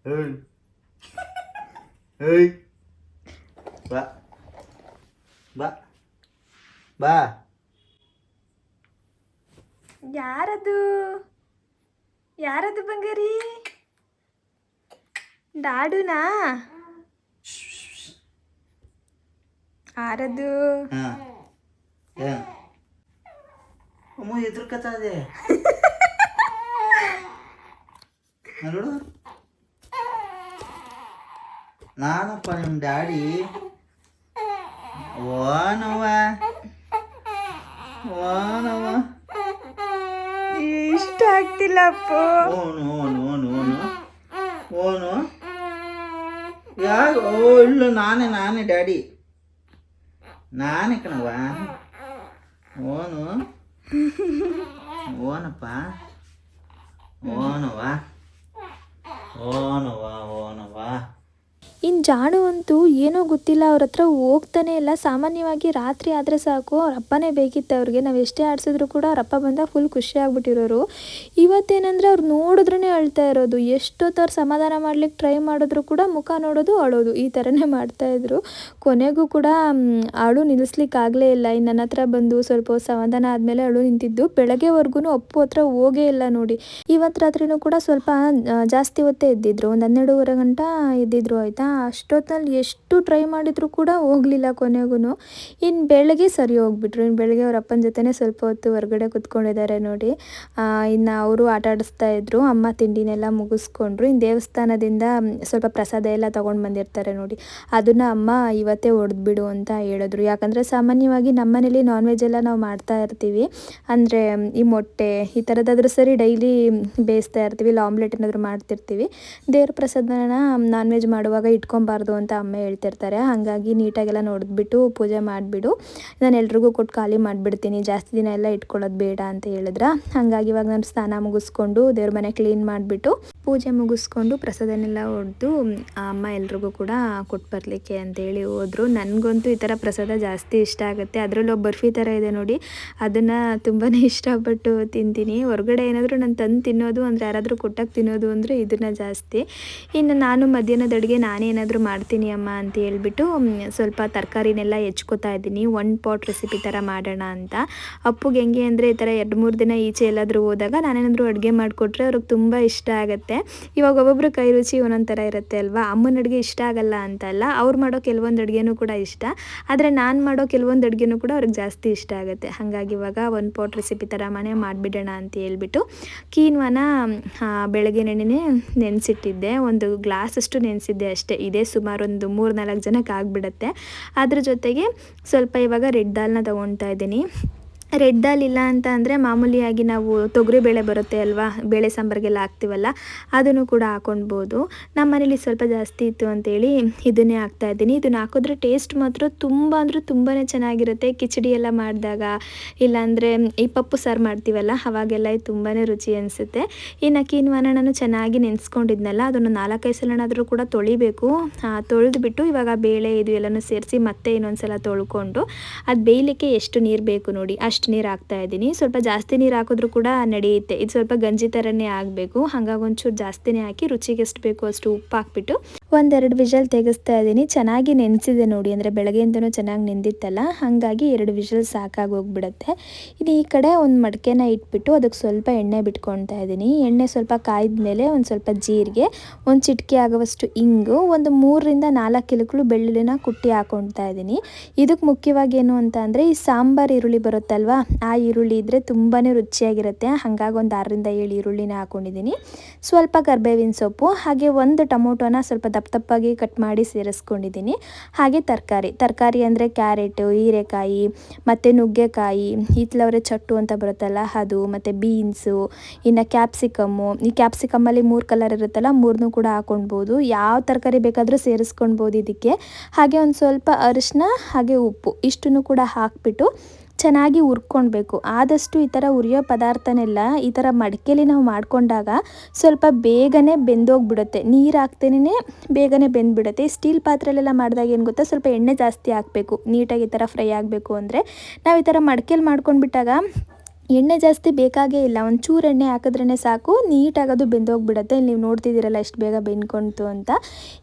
ಏಯ್ ಏಯ್ ಬಾ ಬಾ ಬಾ ಯಾರದು ಯಾರದು ಬಂಗಾರಿ ಡಾಡುನಾ ಆರದು ಹಾ ಏನ್ ಅಮ್ಮ ಎದುರ್ಕತಾ ಇದೆ ನೋಡು. ನಾನಪ್ಪ ನಿಮ್ಮ ಡ್ಯಾಡಿ. ಓನವ ಓನವ ಇಷ್ಟ ಆಗ್ತಿಲ್ಲ ಅಪ್ಪ ಓನು ಓನು ಓನು ಓನು ಓನು ಯಾರು? ಓ ಇಲ್ಲ ನಾನೇ ನಾನೇ ಡ್ಯಾಡಿ. ನಾನೇ ಕಣವ ಓನು ಓನಪ್ಪ. Oh, no vamos. ಇನ್ನು ಜಾಣು ಅಂತೂ ಏನೋ ಗೊತ್ತಿಲ್ಲ, ಅವ್ರ ಹತ್ರ ಹೋಗ್ತಾನೆ ಇಲ್ಲ. ಸಾಮಾನ್ಯವಾಗಿ ರಾತ್ರಿ ಆದರೆ ಸಾಕು, ಅವ್ರ ಅಪ್ಪನೇ ಬೇಕಿತ್ತು ಅವ್ರಿಗೆ. ನಾವು ಎಷ್ಟೇ ಆಡಿಸಿದ್ರು ಕೂಡ ಅವ್ರ ಅಪ್ಪ ಬಂದಾಗ ಫುಲ್ ಖುಷಿ ಆಗ್ಬಿಟ್ಟಿರೋರು. ಇವತ್ತೇನಂದರೆ ಅವ್ರು ನೋಡಿದ್ರೇ ಅಳ್ತಾ ಇರೋದು. ಎಷ್ಟೊತ್ತು ಅವ್ರು ಸಮಾಧಾನ ಮಾಡ್ಲಿಕ್ಕೆ ಟ್ರೈ ಮಾಡಿದ್ರು ಕೂಡ ಮುಖ ನೋಡೋದು, ಅಳೋದು. ಈ ಥರನೇ ಮಾಡ್ತಾಯಿದ್ರು ಕೊನೆಗೂ ಕೂಡ ಅಳು ನಿಲ್ಲಿಸ್ಲಿಕ್ಕಾಗಲೇ ಇಲ್ಲ. ಇನ್ನು ನನ್ನ ಹತ್ರ ಬಂದು ಸ್ವಲ್ಪ ಸಮಾಧಾನ ಆದಮೇಲೆ ಅಳು ನಿಂತಿದ್ದು. ಬೆಳಗ್ಗೆವರೆಗೂ ಅಪ್ಪು ಹತ್ರ ಹೋಗೇ ಇಲ್ಲ ನೋಡಿ. ಇವತ್ತು ರಾತ್ರಿನೂ ಕೂಡ ಸ್ವಲ್ಪ ಜಾಸ್ತಿ ಹೊತ್ತೇ ಇದ್ದಿದ್ರು ಒಂದು ಹನ್ನೆರಡೂವರೆ ಗಂಟ ಇದ್ದಿದ್ರು ಆಯಿತಾ? ಅಷ್ಟೊತ್ತಲ್ಲಿ ಎಷ್ಟು ಟ್ರೈ ಮಾಡಿದರೂ ಕೂಡ ಹೋಗಲಿಲ್ಲ ಕೊನೆಗೂ ಇನ್ನು ಬೆಳಗ್ಗೆ ಸರಿ ಹೋಗ್ಬಿಟ್ರು. ಇನ್ನು ಬೆಳಗ್ಗೆ ಅವ್ರ ಅಪ್ಪನ ಜೊತೆನೇ ಸ್ವಲ್ಪ ಹೊತ್ತು ಹೊರಗಡೆ ಕುತ್ಕೊಂಡಿದ್ದಾರೆ ನೋಡಿ. ಇನ್ನು ಅವರು ಆಟ ಆಡಿಸ್ತಾ ಇದ್ರು. ಅಮ್ಮ ತಿಂಡಿನೆಲ್ಲ ಮುಗಿಸ್ಕೊಂಡ್ರು. ಇನ್ನು ದೇವಸ್ಥಾನದಿಂದ ಸ್ವಲ್ಪ ಪ್ರಸಾದ ಎಲ್ಲ ತೊಗೊಂಡು ಬಂದಿರ್ತಾರೆ ನೋಡಿ. ಅದನ್ನು ಅಮ್ಮ ಇವತ್ತೇ ಹೊಡೆದ್ಬಿಡು ಅಂತ ಹೇಳಿದ್ರು. ಯಾಕಂದರೆ ಸಾಮಾನ್ಯವಾಗಿ ನಮ್ಮನೇಲಿ ನಾನ್ ವೆಜ್ ಎಲ್ಲ ನಾವು ಮಾಡ್ತಾ ಇರ್ತೀವಿ. ಅಂದರೆ ಈ ಮೊಟ್ಟೆ, ಈ ಥರದ್ದಾದ್ರೂ ಸರಿ ಡೈಲಿ ಬೇಯಿಸ್ತಾ ಇರ್ತೀವಿ. ಇಲ್ಲ ಆಮ್ಲೆಟ್ ಏನಾದರೂ ಮಾಡ್ತಿರ್ತೀವಿ. ದೇವ್ರ ಪ್ರಸಾದನ ನಾನ್ ವೆಜ್ ಮಾಡುವಾಗ ಇಟ್ಕೊಬಾರ್ದು ಅಂತ ಅಮ್ಮ ಹೇಳ್ತಿರ್ತಾರೆ. ಹಾಗಾಗಿ ನೀಟಾಗೆಲ್ಲ ನೋಡಿದ್ಬಿಟ್ಟು ಪೂಜೆ ಮಾಡಿಬಿಡು. ನಾನು ಎಲ್ರಿಗೂ ಕೊಟ್ಟು ಖಾಲಿ ಮಾಡಿಬಿಡ್ತೀನಿ. ಜಾಸ್ತಿ ದಿನ ಎಲ್ಲ ಇಟ್ಕೊಳ್ಳೋದು ಬೇಡ ಅಂತ ಹೇಳಿದ್ರ. ಹಾಗಾಗಿ ಇವಾಗ ನಾನು ಸ್ನಾನ ಮುಗಿಸ್ಕೊಂಡು ದೇವ್ರ ಮನೆ ಕ್ಲೀನ್ ಮಾಡಿಬಿಟ್ಟು ಪೂಜೆ ಮುಗಿಸ್ಕೊಂಡು ಪ್ರಸಾದನೆಲ್ಲ ಹೊಡೆದು ಅಮ್ಮ ಎಲ್ರಿಗೂ ಕೂಡ ಕೊಟ್ಟು ಬರಲಿಕ್ಕೆ ಅಂತೇಳಿ ಹೋದರು. ನನಗಂತೂ ಈ ಥರ ಪ್ರಸಾದ ಜಾಸ್ತಿ ಇಷ್ಟ ಆಗುತ್ತೆ. ಅದರಲ್ಲೂ ಬರ್ಫಿ ಥರ ಇದೆ ನೋಡಿ. ಅದನ್ನು ತುಂಬಾ ಇಷ್ಟಪಟ್ಟು ತಿಂತೀನಿ. ಹೊರಗಡೆ ಏನಾದರೂ ನಾನು ತಂದು ತಿನ್ನೋದು ಅಂದರೆ ಯಾರಾದರೂ ಕೊಟ್ಟಾಗ ತಿನ್ನೋದು ಅಂದರೆ ಇದನ್ನು ಜಾಸ್ತಿ. ಇನ್ನು ನಾನು ಮಧ್ಯಾಹ್ನದ ಅಡುಗೆ ನಾನೇನಾದರೂ ಮಾಡ್ತೀನಿ ಅಮ್ಮ ಅಂತ ಹೇಳ್ಬಿಟ್ಟು ಸ್ವಲ್ಪ ತರಕಾರಿನೆಲ್ಲ ಹೆಚ್ಕೋತಾ ಇದ್ದೀನಿ. ಒನ್ ಪಾಟ್ ರೆಸಿಪಿ ಥರ ಮಾಡೋಣ ಅಂತ. ಅಪ್ಪುಗೆ ಹೆಂಗೆ ಅಂದರೆ ಈ ಥರ ಎರಡು ಮೂರು ದಿನ ಈಚೆ ಎಲ್ಲಾದರೂ ಹೋದಾಗ ನಾನೇನಾದರೂ ಅಡುಗೆ ಮಾಡಿಕೊಟ್ರೆ ಅವ್ರಿಗೆ ತುಂಬ ಇಷ್ಟ ಆಗುತ್ತೆ. ಇವಾಗ ಒಬ್ಬೊಬ್ರು ಕೈ ರುಚಿ ಒಂದೊಂದು ಥರ ಇರುತ್ತೆ ಅಲ್ವಾ? ಅಮ್ಮನ ಅಡುಗೆ ಇಷ್ಟ ಆಗಲ್ಲ ಅಂತಲ್ಲ ಅವ್ರು ಮಾಡೋ ಕೆಲವೊಂದು ಅಡುಗೆನೂ ಕೂಡ ಇಷ್ಟ. ಆದರೆ ನಾನು ಮಾಡೋ ಕೆಲವೊಂದು ಅಡುಗೆನೂ ಕೂಡ ಅವ್ರಿಗೆ ಜಾಸ್ತಿ ಇಷ್ಟ ಆಗುತ್ತೆ. ಹಾಗಾಗಿ ಇವಾಗ ಒಂದು ಪಾಟ್ ರೆಸಿಪಿ ಥರ ಮನೆ ಮಾಡಿಬಿಡೋಣ ಅಂತ ಹೇಳ್ಬಿಟ್ಟು, ಕೀನ್ವನ ಬೆಳಗ್ಗೆ ನೆನೆ ನೆನೆಸಿಟ್ಟಿದ್ದೆ. ಒಂದು ಗ್ಲಾಸಷ್ಟು ನೆನೆಸಿದ್ದೆ ಅಷ್ಟೇ. ಇದೇ ಸುಮಾರು ಒಂದು ಮೂರು ನಾಲ್ಕು ಜನಕ್ಕೆ ಆಗಿಬಿಡುತ್ತೆ. ಅದ್ರ ಜೊತೆಗೆ ಸ್ವಲ್ಪ ಇವಾಗ ರೆಡ್ ದಾಲ್ನ ತೊಗೊಳ್ತಾ ಇದ್ದೀನಿ. ರೆಡ್ ದಾಲ್ ಇಲ್ಲ ಅಂತ ಅಂದರೆ ಮಾಮೂಲಿಯಾಗಿ ನಾವು ತೊಗರಿ ಬೇಳೆ ಬರುತ್ತೆ ಅಲ್ವಾ? ಬೇಳೆ ಸಾಂಬಾರಿಗೆಲ್ಲ ಹಾಕ್ತೀವಲ್ಲ, ಅದನ್ನು ಕೂಡ ಹಾಕೊಳ್ಬೋದು ನಮ್ಮ ಮನೇಲಿ ಸ್ವಲ್ಪ ಜಾಸ್ತಿ ಇತ್ತು ಅಂತೇಳಿ ಇದನ್ನೇ ಹಾಕ್ತಾ ಇದ್ದೀನಿ. ಇದನ್ನು ಹಾಕಿದ್ರೆ ಟೇಸ್ಟ್ ಮಾತ್ರ ತುಂಬ ಅಂದರೆ ತುಂಬಾ ಚೆನ್ನಾಗಿರುತ್ತೆ. ಕಿಚಡಿ ಎಲ್ಲ ಮಾಡಿದಾಗ, ಇಲ್ಲಾಂದರೆ ಈ ಪಪ್ಪು ಸಾರು ಮಾಡ್ತೀವಲ್ಲ, ಅವಾಗೆಲ್ಲ ಇದು ತುಂಬಾ ರುಚಿ ಅನಿಸುತ್ತೆ. ಇನ್ನು ಕೀನ್ವಾನ ನಾನು ಚೆನ್ನಾಗಿ ನೆನೆಸ್ಕೊಂಡಿದ್ನಲ್ಲ, ಅದನ್ನು ನಾಲ್ಕೈದು ಸಲನಾದರೂ ಕೂಡ ತೊಳಿಬೇಕು. ತೊಳೆದುಬಿಟ್ಟು ಇವಾಗ ಬೇಳೆ ಇದು ಎಲ್ಲನೂ ಸೇರಿಸಿ ಮತ್ತೆ ಇನ್ನೊಂದು ಸಲ ತೊಳ್ಕೊಂಡು, ಅದು ಬೇಯಲಿಕ್ಕೆ ಎಷ್ಟು ನೀರು ಬೇಕು ನೋಡಿ. ಅಷ್ಟು ನೀರು ಹಾಕ್ತಾ ಇದ್ದೀನಿ. ಸ್ವಲ್ಪ ಜಾಸ್ತಿ ನೀರು ಹಾಕಿದ್ರೂ ಕೂಡ ನಡೆಯುತ್ತೆ. ಇದು ಸ್ವಲ್ಪ ಗಂಜಿ ಥರನೇ ಆಗಬೇಕು. ಹಾಗಾಗಿ ಒಂಚೂರು ಜಾಸ್ತಿನೇ ಹಾಕಿ ರುಚಿಗೆ ಎಷ್ಟು ಬೇಕು ಅಷ್ಟು ಉಪ್ಪು ಹಾಕ್ಬಿಟ್ಟು ಒಂದೆರಡು ವಿಷಲ್ ತೆಗೆಸ್ತಾ ಇದ್ದೀನಿ. ಚೆನ್ನಾಗಿ ನೆನೆಸಿದೆ ನೋಡಿ. ಅಂದರೆ ಬೆಳಗ್ಗೆಯಿಂದನೂ ಚೆನ್ನಾಗಿ ನೆಂದಿತ್ತಲ್ಲ. ಹಾಗಾಗಿ ಎರಡು ವಿಷಲ್ ಸಾಕಾಗಿ ಹೋಗ್ಬಿಡುತ್ತೆ. ಇನ್ನು ಈ ಕಡೆ ಒಂದು ಮಡಕೆನ ಇಟ್ಬಿಟ್ಟು ಅದಕ್ಕೆ ಸ್ವಲ್ಪ ಎಣ್ಣೆ ಬಿಟ್ಕೊಳ್ತಾ ಇದ್ದೀನಿ. ಎಣ್ಣೆ ಸ್ವಲ್ಪ ಕಾಯ್ದ ಮೇಲೆ ಒಂದು ಸ್ವಲ್ಪ ಜೀರಿಗೆ, ಒಂದು ಚಿಟಿಕೆ ಆಗುವಷ್ಟು ಇಂಗು, ಒಂದು ಮೂರರಿಂದ ನಾಲ್ಕು ಕಿಲುಗಳು ಬೆಳ್ಳುಳ್ಳಿನ ಕುಟ್ಟಿ ಹಾಕೊಳ್ತಾ ಇದ್ದೀನಿ. ಇದಕ್ಕೆ ಮುಖ್ಯವಾಗಿ ಏನು ಅಂತ ಅಂದರೆ ಈ ಸಾಂಬಾರು ಈರುಳ್ಳಿ ಬರುತ್ತಲ್ವಾ, ಆ ಈರುಳ್ಳಿ ಇದ್ದರೆ ತುಂಬಾ ರುಚಿಯಾಗಿರುತ್ತೆ. ಹಾಗಾಗಿ ಒಂದು ಆರರಿಂದ ಏಳು ಈರುಳ್ಳಿನ ಹಾಕೊಂಡಿದ್ದೀನಿ. ಸ್ವಲ್ಪ ಕರ್ಬೇವಿನ ಸೊಪ್ಪು, ಹಾಗೆ ಒಂದು ಟೊಮೊಟೊನ ಸ್ವಲ್ಪ ದಪ್ಪಾಗಿ ಕಟ್ ಮಾಡಿ ಸೇರಿಸ್ಕೊಂಡಿದ್ದೀನಿ. ಹಾಗೆ ತರಕಾರಿ ತರಕಾರಿ ಅಂದರೆ ಕ್ಯಾರೆಟು, ಹೀರೆಕಾಯಿ, ಮತ್ತು ನುಗ್ಗೆಕಾಯಿ, ಹಿತ್ಲವರೆ ಚಟ್ಟು ಅಂತ ಬರುತ್ತಲ್ಲ ಅದು, ಮತ್ತು ಬೀನ್ಸು, ಇನ್ನು ಕ್ಯಾಪ್ಸಿಕಮ್ಮು. ಈ ಕ್ಯಾಪ್ಸಿಕಮ್ಮಲ್ಲಿ ಮೂರು ಕಲರ್ ಇರುತ್ತಲ್ಲ ಮೂರನ್ನೂ ಕೂಡ ಹಾಕೊಳ್ಬೋದು ಯಾವ ತರಕಾರಿ ಬೇಕಾದರೂ ಸೇರಿಸ್ಕೊಳ್ಬೋದು ಇದಕ್ಕೆ. ಹಾಗೆ ಒಂದು ಸ್ವಲ್ಪ ಅರಿಶಿನ, ಹಾಗೆ ಉಪ್ಪು, ಇಷ್ಟನ್ನು ಕೂಡ ಹಾಕಿಬಿಟ್ಟು ಚೆನ್ನಾಗಿ ಹುರ್ಕೊಳ್ಬೇಕು ಆದಷ್ಟು ಈ ಥರ ಉರಿಯೋ ಪದಾರ್ಥನೆಲ್ಲ ಈ ಥರ ಮಡಿಕೆಲಿ ನಾವು ಮಾಡಿಕೊಂಡಾಗ ಸ್ವಲ್ಪ ಬೇಗನೆ ಬೆಂದೋಗ್ಬಿಡುತ್ತೆ. ನೀರು ಹಾಕ್ತೇನೆ ಬೇಗನೆ ಬೆಂದ್ಬಿಡುತ್ತೆ. ಸ್ಟೀಲ್ ಪಾತ್ರೆಲೆಲ್ಲ ಮಾಡಿದಾಗ ಏನು ಗೊತ್ತಾ? ಸ್ವಲ್ಪ ಎಣ್ಣೆ ಜಾಸ್ತಿ ಹಾಕಬೇಕು. ನೀಟಾಗಿ ಈ ಥರ ಫ್ರೈ ಆಗಬೇಕು ಅಂದರೆ. ನಾವು ಈ ಥರ ಮಡಿಕೆಲಿ ಮಾಡ್ಕೊಂಡ್ಬಿಟ್ಟಾಗ ಎಣ್ಣೆ ಜಾಸ್ತಿ ಬೇಕಾಗೇ ಇಲ್ಲ ಒಂಚೂರು ಚೂರು ಎಣ್ಣೆ ಹಾಕಿದ್ರೇ ಸಾಕು, ನೀಟಾಗಿ ಅದು ಬೆಂದೋಗ್ಬಿಡುತ್ತೆ. ಇಲ್ಲಿ ನೀವು ನೋಡ್ತಿದ್ದೀರಲ್ಲ ಎಷ್ಟು ಬೇಗ ಬೆಂದ್ಕೊಂತು ಅಂತ.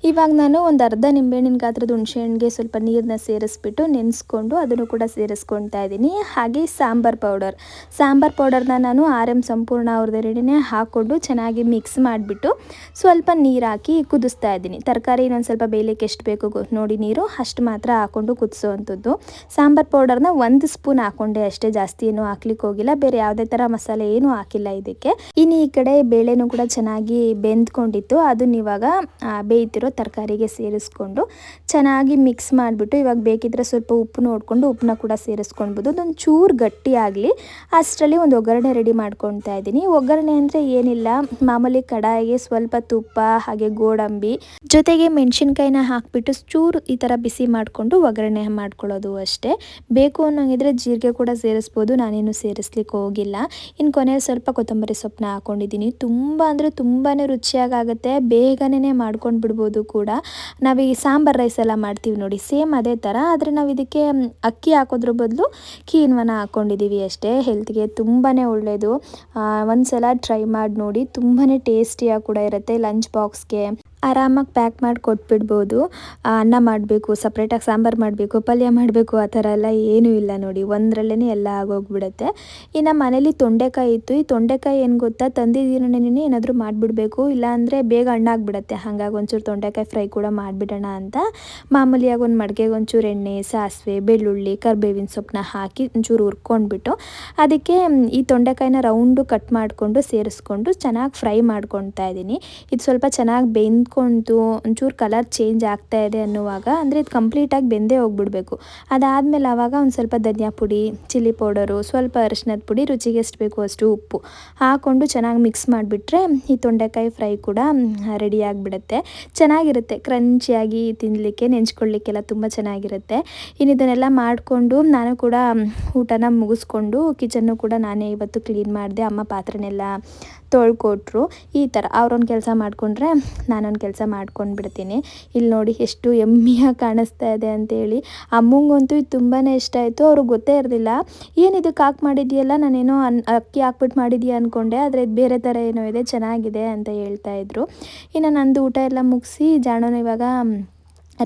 ಇವಾಗ ನಾನು ಒಂದು ಅರ್ಧ ನಿಂಬೆಹಣ್ಣಿನ ಗಾತ್ರದ ಹುಣಸೆಹಣ್ಣಿಗೆ ಸ್ವಲ್ಪ ನೀರನ್ನ ಸೇರಿಸ್ಬಿಟ್ಟು ನೆನೆಸ್ಕೊಂಡು ಅದನ್ನು ಕೂಡ ಸೇರಿಸ್ಕೊಳ್ತಾ ಇದ್ದೀನಿ. ಹಾಗೆ ಸಾಂಬಾರ್ ಪೌಡರ್. ಸಾಂಬಾರ್ ಪೌಡರ್ನ ನಾನು ಆರ್ ಎಂ ಸಂಪೂರ್ಣ ರೆಡಿನೇ ಹಾಕ್ಕೊಂಡು ಚೆನ್ನಾಗಿ ಮಿಕ್ಸ್ ಮಾಡಿಬಿಟ್ಟು ಸ್ವಲ್ಪ ನೀರು ಹಾಕಿ ಕುದಿಸ್ತಾ ಇದ್ದೀನಿ. ತರಕಾರಿ ಇನ್ನೊಂದು ಸ್ವಲ್ಪ ಬೇಯಲಿಕ್ಕೆ ಎಷ್ಟು ಬೇಕು ನೋಡಿ ನೀರು, ಅಷ್ಟು ಮಾತ್ರ ಹಾಕ್ಕೊಂಡು ಕುದಿಸೋವಂಥದ್ದು ಸಾಂಬಾರ್ ಪೌಡರ್ನ ಒಂದು ಸ್ಪೂನ್ ಹಾಕ್ಕೊಂಡೆ ಅಷ್ಟೇ, ಜಾಸ್ತಿ ಏನೂ ಹಾಕ್ಲಿಕ್ಕೆ ಹೋಗಿಲ್ಲ. ಬೇರೆ ಯಾವುದೇ ಥರ ಮಸಾಲೆ ಏನು ಹಾಕಿಲ್ಲ ಇದಕ್ಕೆ. ಇನ್ನು ಈ ಕಡೆ ಬೇಳೆನೂ ಕೂಡ ಚೆನ್ನಾಗಿ ಬೆಂದ್ಕೊಂಡಿತ್ತು. ಅದನ್ನ ಇವಾಗ ಬೇಯ್ತಿರೋ ತರಕಾರಿಗೆ ಸೇರಿಸ್ಕೊಂಡು ಚೆನ್ನಾಗಿ ಮಿಕ್ಸ್ ಮಾಡಿಬಿಟ್ಟು ಇವಾಗ ಬೇಕಿದ್ರೆ ಸ್ವಲ್ಪ ಉಪ್ಪು ನೋಡಿಕೊಂಡು ಉಪ್ಪನ್ನ ಕೂಡ ಸೇರಿಸ್ಕೊಳ್ಬೋದು. ಅದೊಂದು ಚೂರು ಗಟ್ಟಿ ಆಗಲಿ. ಅಷ್ಟರಲ್ಲಿ ಒಂದು ಒಗ್ಗರಣೆ ರೆಡಿ ಮಾಡ್ಕೊಳ್ತಾ ಇದ್ದೀನಿ. ಒಗ್ಗರಣೆ ಅಂದರೆ ಏನಿಲ್ಲ. ಮಾಮೂಲಿ ಕಡಾಯಿಗೆ ಸ್ವಲ್ಪ ತುಪ್ಪ, ಹಾಗೆ ಗೋಡಂಬಿ, ಜೊತೆಗೆ ಮೆಣಸಿನ್ಕಾಯಿನ ಹಾಕ್ಬಿಟ್ಟು ಚೂರು ಈ ಥರ ಬಿಸಿ ಮಾಡಿಕೊಂಡು ಒಗ್ಗರಣೆ ಮಾಡ್ಕೊಳ್ಳೋದು ಅಷ್ಟೇ. ಬೇಕು ಅನ್ನೋಂಗಿದ್ರೆ ಜೀರಿಗೆ ಕೂಡ ಸೇರಿಸ್ಬೋದು ನಾನೇನು ಸೇರಿಸ್ಲಿಕ್ಕೆ ಹೋಗಿಲ್ಲ. ಇನ್ನು ಕೊನೆಯಲ್ಲಿ ಸ್ವಲ್ಪ ಕೊತ್ತಂಬರಿ ಸೊಪ್ಪನ್ನ ಹಾಕ್ಕೊಂಡಿದ್ದೀನಿ ತುಂಬ ಅಂದರೆ ತುಂಬಾ ರುಚಿಯಾಗುತ್ತೆ ಬೇಗನೆ ಮಾಡ್ಕೊಂಡು ಬಿಡ್ಬೋದು ಕೂಡ. ನಾವು ಈ ಸಾಂಬಾರ್ ರೈಸ್ ಎಲ್ಲ ಮಾಡ್ತೀವಿ ನೋಡಿ, ಸೇಮ್ ಅದೇ ಥರ ಆದರೆ ನಾವು ಇದಕ್ಕೆ ಅಕ್ಕಿ ಹಾಕೋದ್ರ ಬದಲು ಕೀನ್ವನ ಹಾಕ್ಕೊಂಡಿದ್ದೀವಿ ಅಷ್ಟೇ. ಹೆಲ್ತ್ಗೆ ತುಂಬಾ ಒಳ್ಳೆಯದು ಒಂದು ಸಲ ಟ್ರೈ ಮಾಡಿ ನೋಡಿ. ತುಂಬಾ ಟೇಸ್ಟಿಯಾಗಿ ಕೂಡ ಇರುತ್ತೆ ಲಂಚ್ ಬಾಕ್ಸ್ಗೆ. ಆರಾಮಾಗಿ ಪ್ಯಾಕ್ ಮಾಡಿ ಕೊಟ್ಬಿಡ್ಬೋದು. ಅನ್ನ ಮಾಡಬೇಕು ಸಪ್ರೇಟಾಗಿ ಸಾಂಬಾರು ಮಾಡಬೇಕು, ಪಲ್ಯ ಮಾಡಬೇಕು, ಆ ಥರ ಎಲ್ಲ ಏನೂ ಇಲ್ಲ ನೋಡಿ. ಒಂದರಲ್ಲೇ ಎಲ್ಲ ಆಗೋಗ್ಬಿಡುತ್ತೆ. ಇನ್ನು ಮನೇಲಿ ತೊಂಡೆಕಾಯಿ ಇತ್ತು. ಈ ತೊಂಡೆಕಾಯಿ ಏನು ಗೊತ್ತಾ? ತಂದಿದ್ದೀನೇ ಏನಾದರೂ ಮಾಡಿಬಿಡ್ಬೇಕು. ಇಲ್ಲಾಂದರೆ ಬೇಗ ಹಣ್ಣಾಗ್ಬಿಡುತ್ತೆ ಹಾಗಾಗಿ ಒಂಚೂರು ತೊಂಡೆಕಾಯಿ ಫ್ರೈ ಕೂಡ ಮಾಡಿಬಿಡೋಣ ಅಂತ. ಮಾಮೂಲಿಯಾಗಿ ಒಂದು ಮಡಿಗೆಗೆ ಒಂಚೂರು ಎಣ್ಣೆ, ಸಾಸಿವೆ, ಬೆಳ್ಳುಳ್ಳಿ, ಕರ್ಬೇವಿನ ಸೊಪ್ಪನ್ನ ಹಾಕಿ ಒಂಚೂರು ಹುರ್ಕೊಂಡ್ಬಿಟ್ಟು ಅದಕ್ಕೆ ಈ ತೊಂಡೆಕಾಯಿನ ರೌಂಡು ಕಟ್ ಮಾಡಿಕೊಂಡು ಸೇರಿಸ್ಕೊಂಡು ಚೆನ್ನಾಗಿ ಫ್ರೈ ಮಾಡ್ಕೊತಾ ಇದ್ದೀನಿ ಇದು ಸ್ವಲ್ಪ ಚೆನ್ನಾಗಿ ಬೆಂದ್ಕೊಂತು ಒಂಚೂರು ಕಲರ್ ಚೇಂಜ್ ಆಗ್ತಾ ಇದೆ ಅನ್ನುವಾಗ, ಅಂದರೆ ಇದು ಕಂಪ್ಲೀಟಾಗಿ ಬೆಂದೇ ಹೋಗ್ಬಿಡಬೇಕು. ಅದಾದಮೇಲೆ ಆವಾಗ ಒಂದು ಸ್ವಲ್ಪ ಧನಿಯಾ ಪುಡಿ ಚಿಲ್ಲಿ ಪೌಡರು ಸ್ವಲ್ಪ ಅರಿಶಿನದ ಪುಡಿ, ರುಚಿಗೆ ಎಷ್ಟು ಬೇಕು ಅಷ್ಟು ಉಪ್ಪು ಹಾಕ್ಕೊಂಡು ಚೆನ್ನಾಗಿ ಮಿಕ್ಸ್ ಮಾಡಿಬಿಟ್ರೆ ಈ ತೊಂಡೆಕಾಯಿ ಫ್ರೈ ಕೂಡ ರೆಡಿ ಆಗಿಬಿಡುತ್ತೆ. ಚೆನ್ನಾಗಿರುತ್ತೆ ಕ್ರಂಚಿಯಾಗಿ ತಿನ್ನಲಿಕ್ಕೆ ನೆಂಚ್ಕೊಳ್ಳಿಕ್ಕೆಲ್ಲ ತುಂಬ ಚೆನ್ನಾಗಿರುತ್ತೆ. ಇನ್ನು ಇದನ್ನೆಲ್ಲ ಮಾಡಿಕೊಂಡು ನಾನು ಕೂಡ ಊಟನ ಮುಗಿಸ್ಕೊಂಡು ಕಿಚನ್ನು ಕೂಡ ನಾನೇ ಇವತ್ತು ಕ್ಲೀನ್ ಮಾಡಿದೆ, ಅಮ್ಮ ಪಾತ್ರೆನೆಲ್ಲ ತೊಳ್ಕೊಟ್ರು. ಈ ಥರ ಅವ್ರೊಂದು ಕೆಲಸ ಮಾಡಿಕೊಂಡ್ರೆ ನಾನೊಂದು ಕೆಲಸ ಮಾಡ್ಕೊಂಡು ಬಿಡ್ತೀನಿ ಇಲ್ಲಿ ನೋಡಿ ಎಷ್ಟು ಎಮ್ಮಿಯಾಗಿ ಕಾಣಿಸ್ತಾ ಇದೆ ಅಂತೇಳಿ. ಅಮ್ಮಂಗಂತೂ ಇದು ತುಂಬಾ ಇಷ್ಟ ಆಯಿತು. ಅವ್ರಿಗೆ ಗೊತ್ತೇ ಇರಲಿಲ್ಲ ಏನು ಇದಕ್ಕೆ ಹಾಕಿ ಮಾಡಿದ್ಯಲ್ಲ? ನಾನೇನೋ ಅನ್, ಅಕ್ಕಿ ಹಾಕ್ಬಿಟ್ಟು ಮಾಡಿದ್ಯಾ ಅಂದ್ಕೊಂಡೆ ಆದರೆ ಇದು ಬೇರೆ ಥರ ಏನೋ ಇದೆ. ಚೆನ್ನಾಗಿದೆ ಅಂತ ಹೇಳ್ತಾ ಇದ್ರು. ಇನ್ನು ನಂದು ಊಟ ಎಲ್ಲ ಮುಗಿಸಿ ಜಾಣನ ಇವಾಗ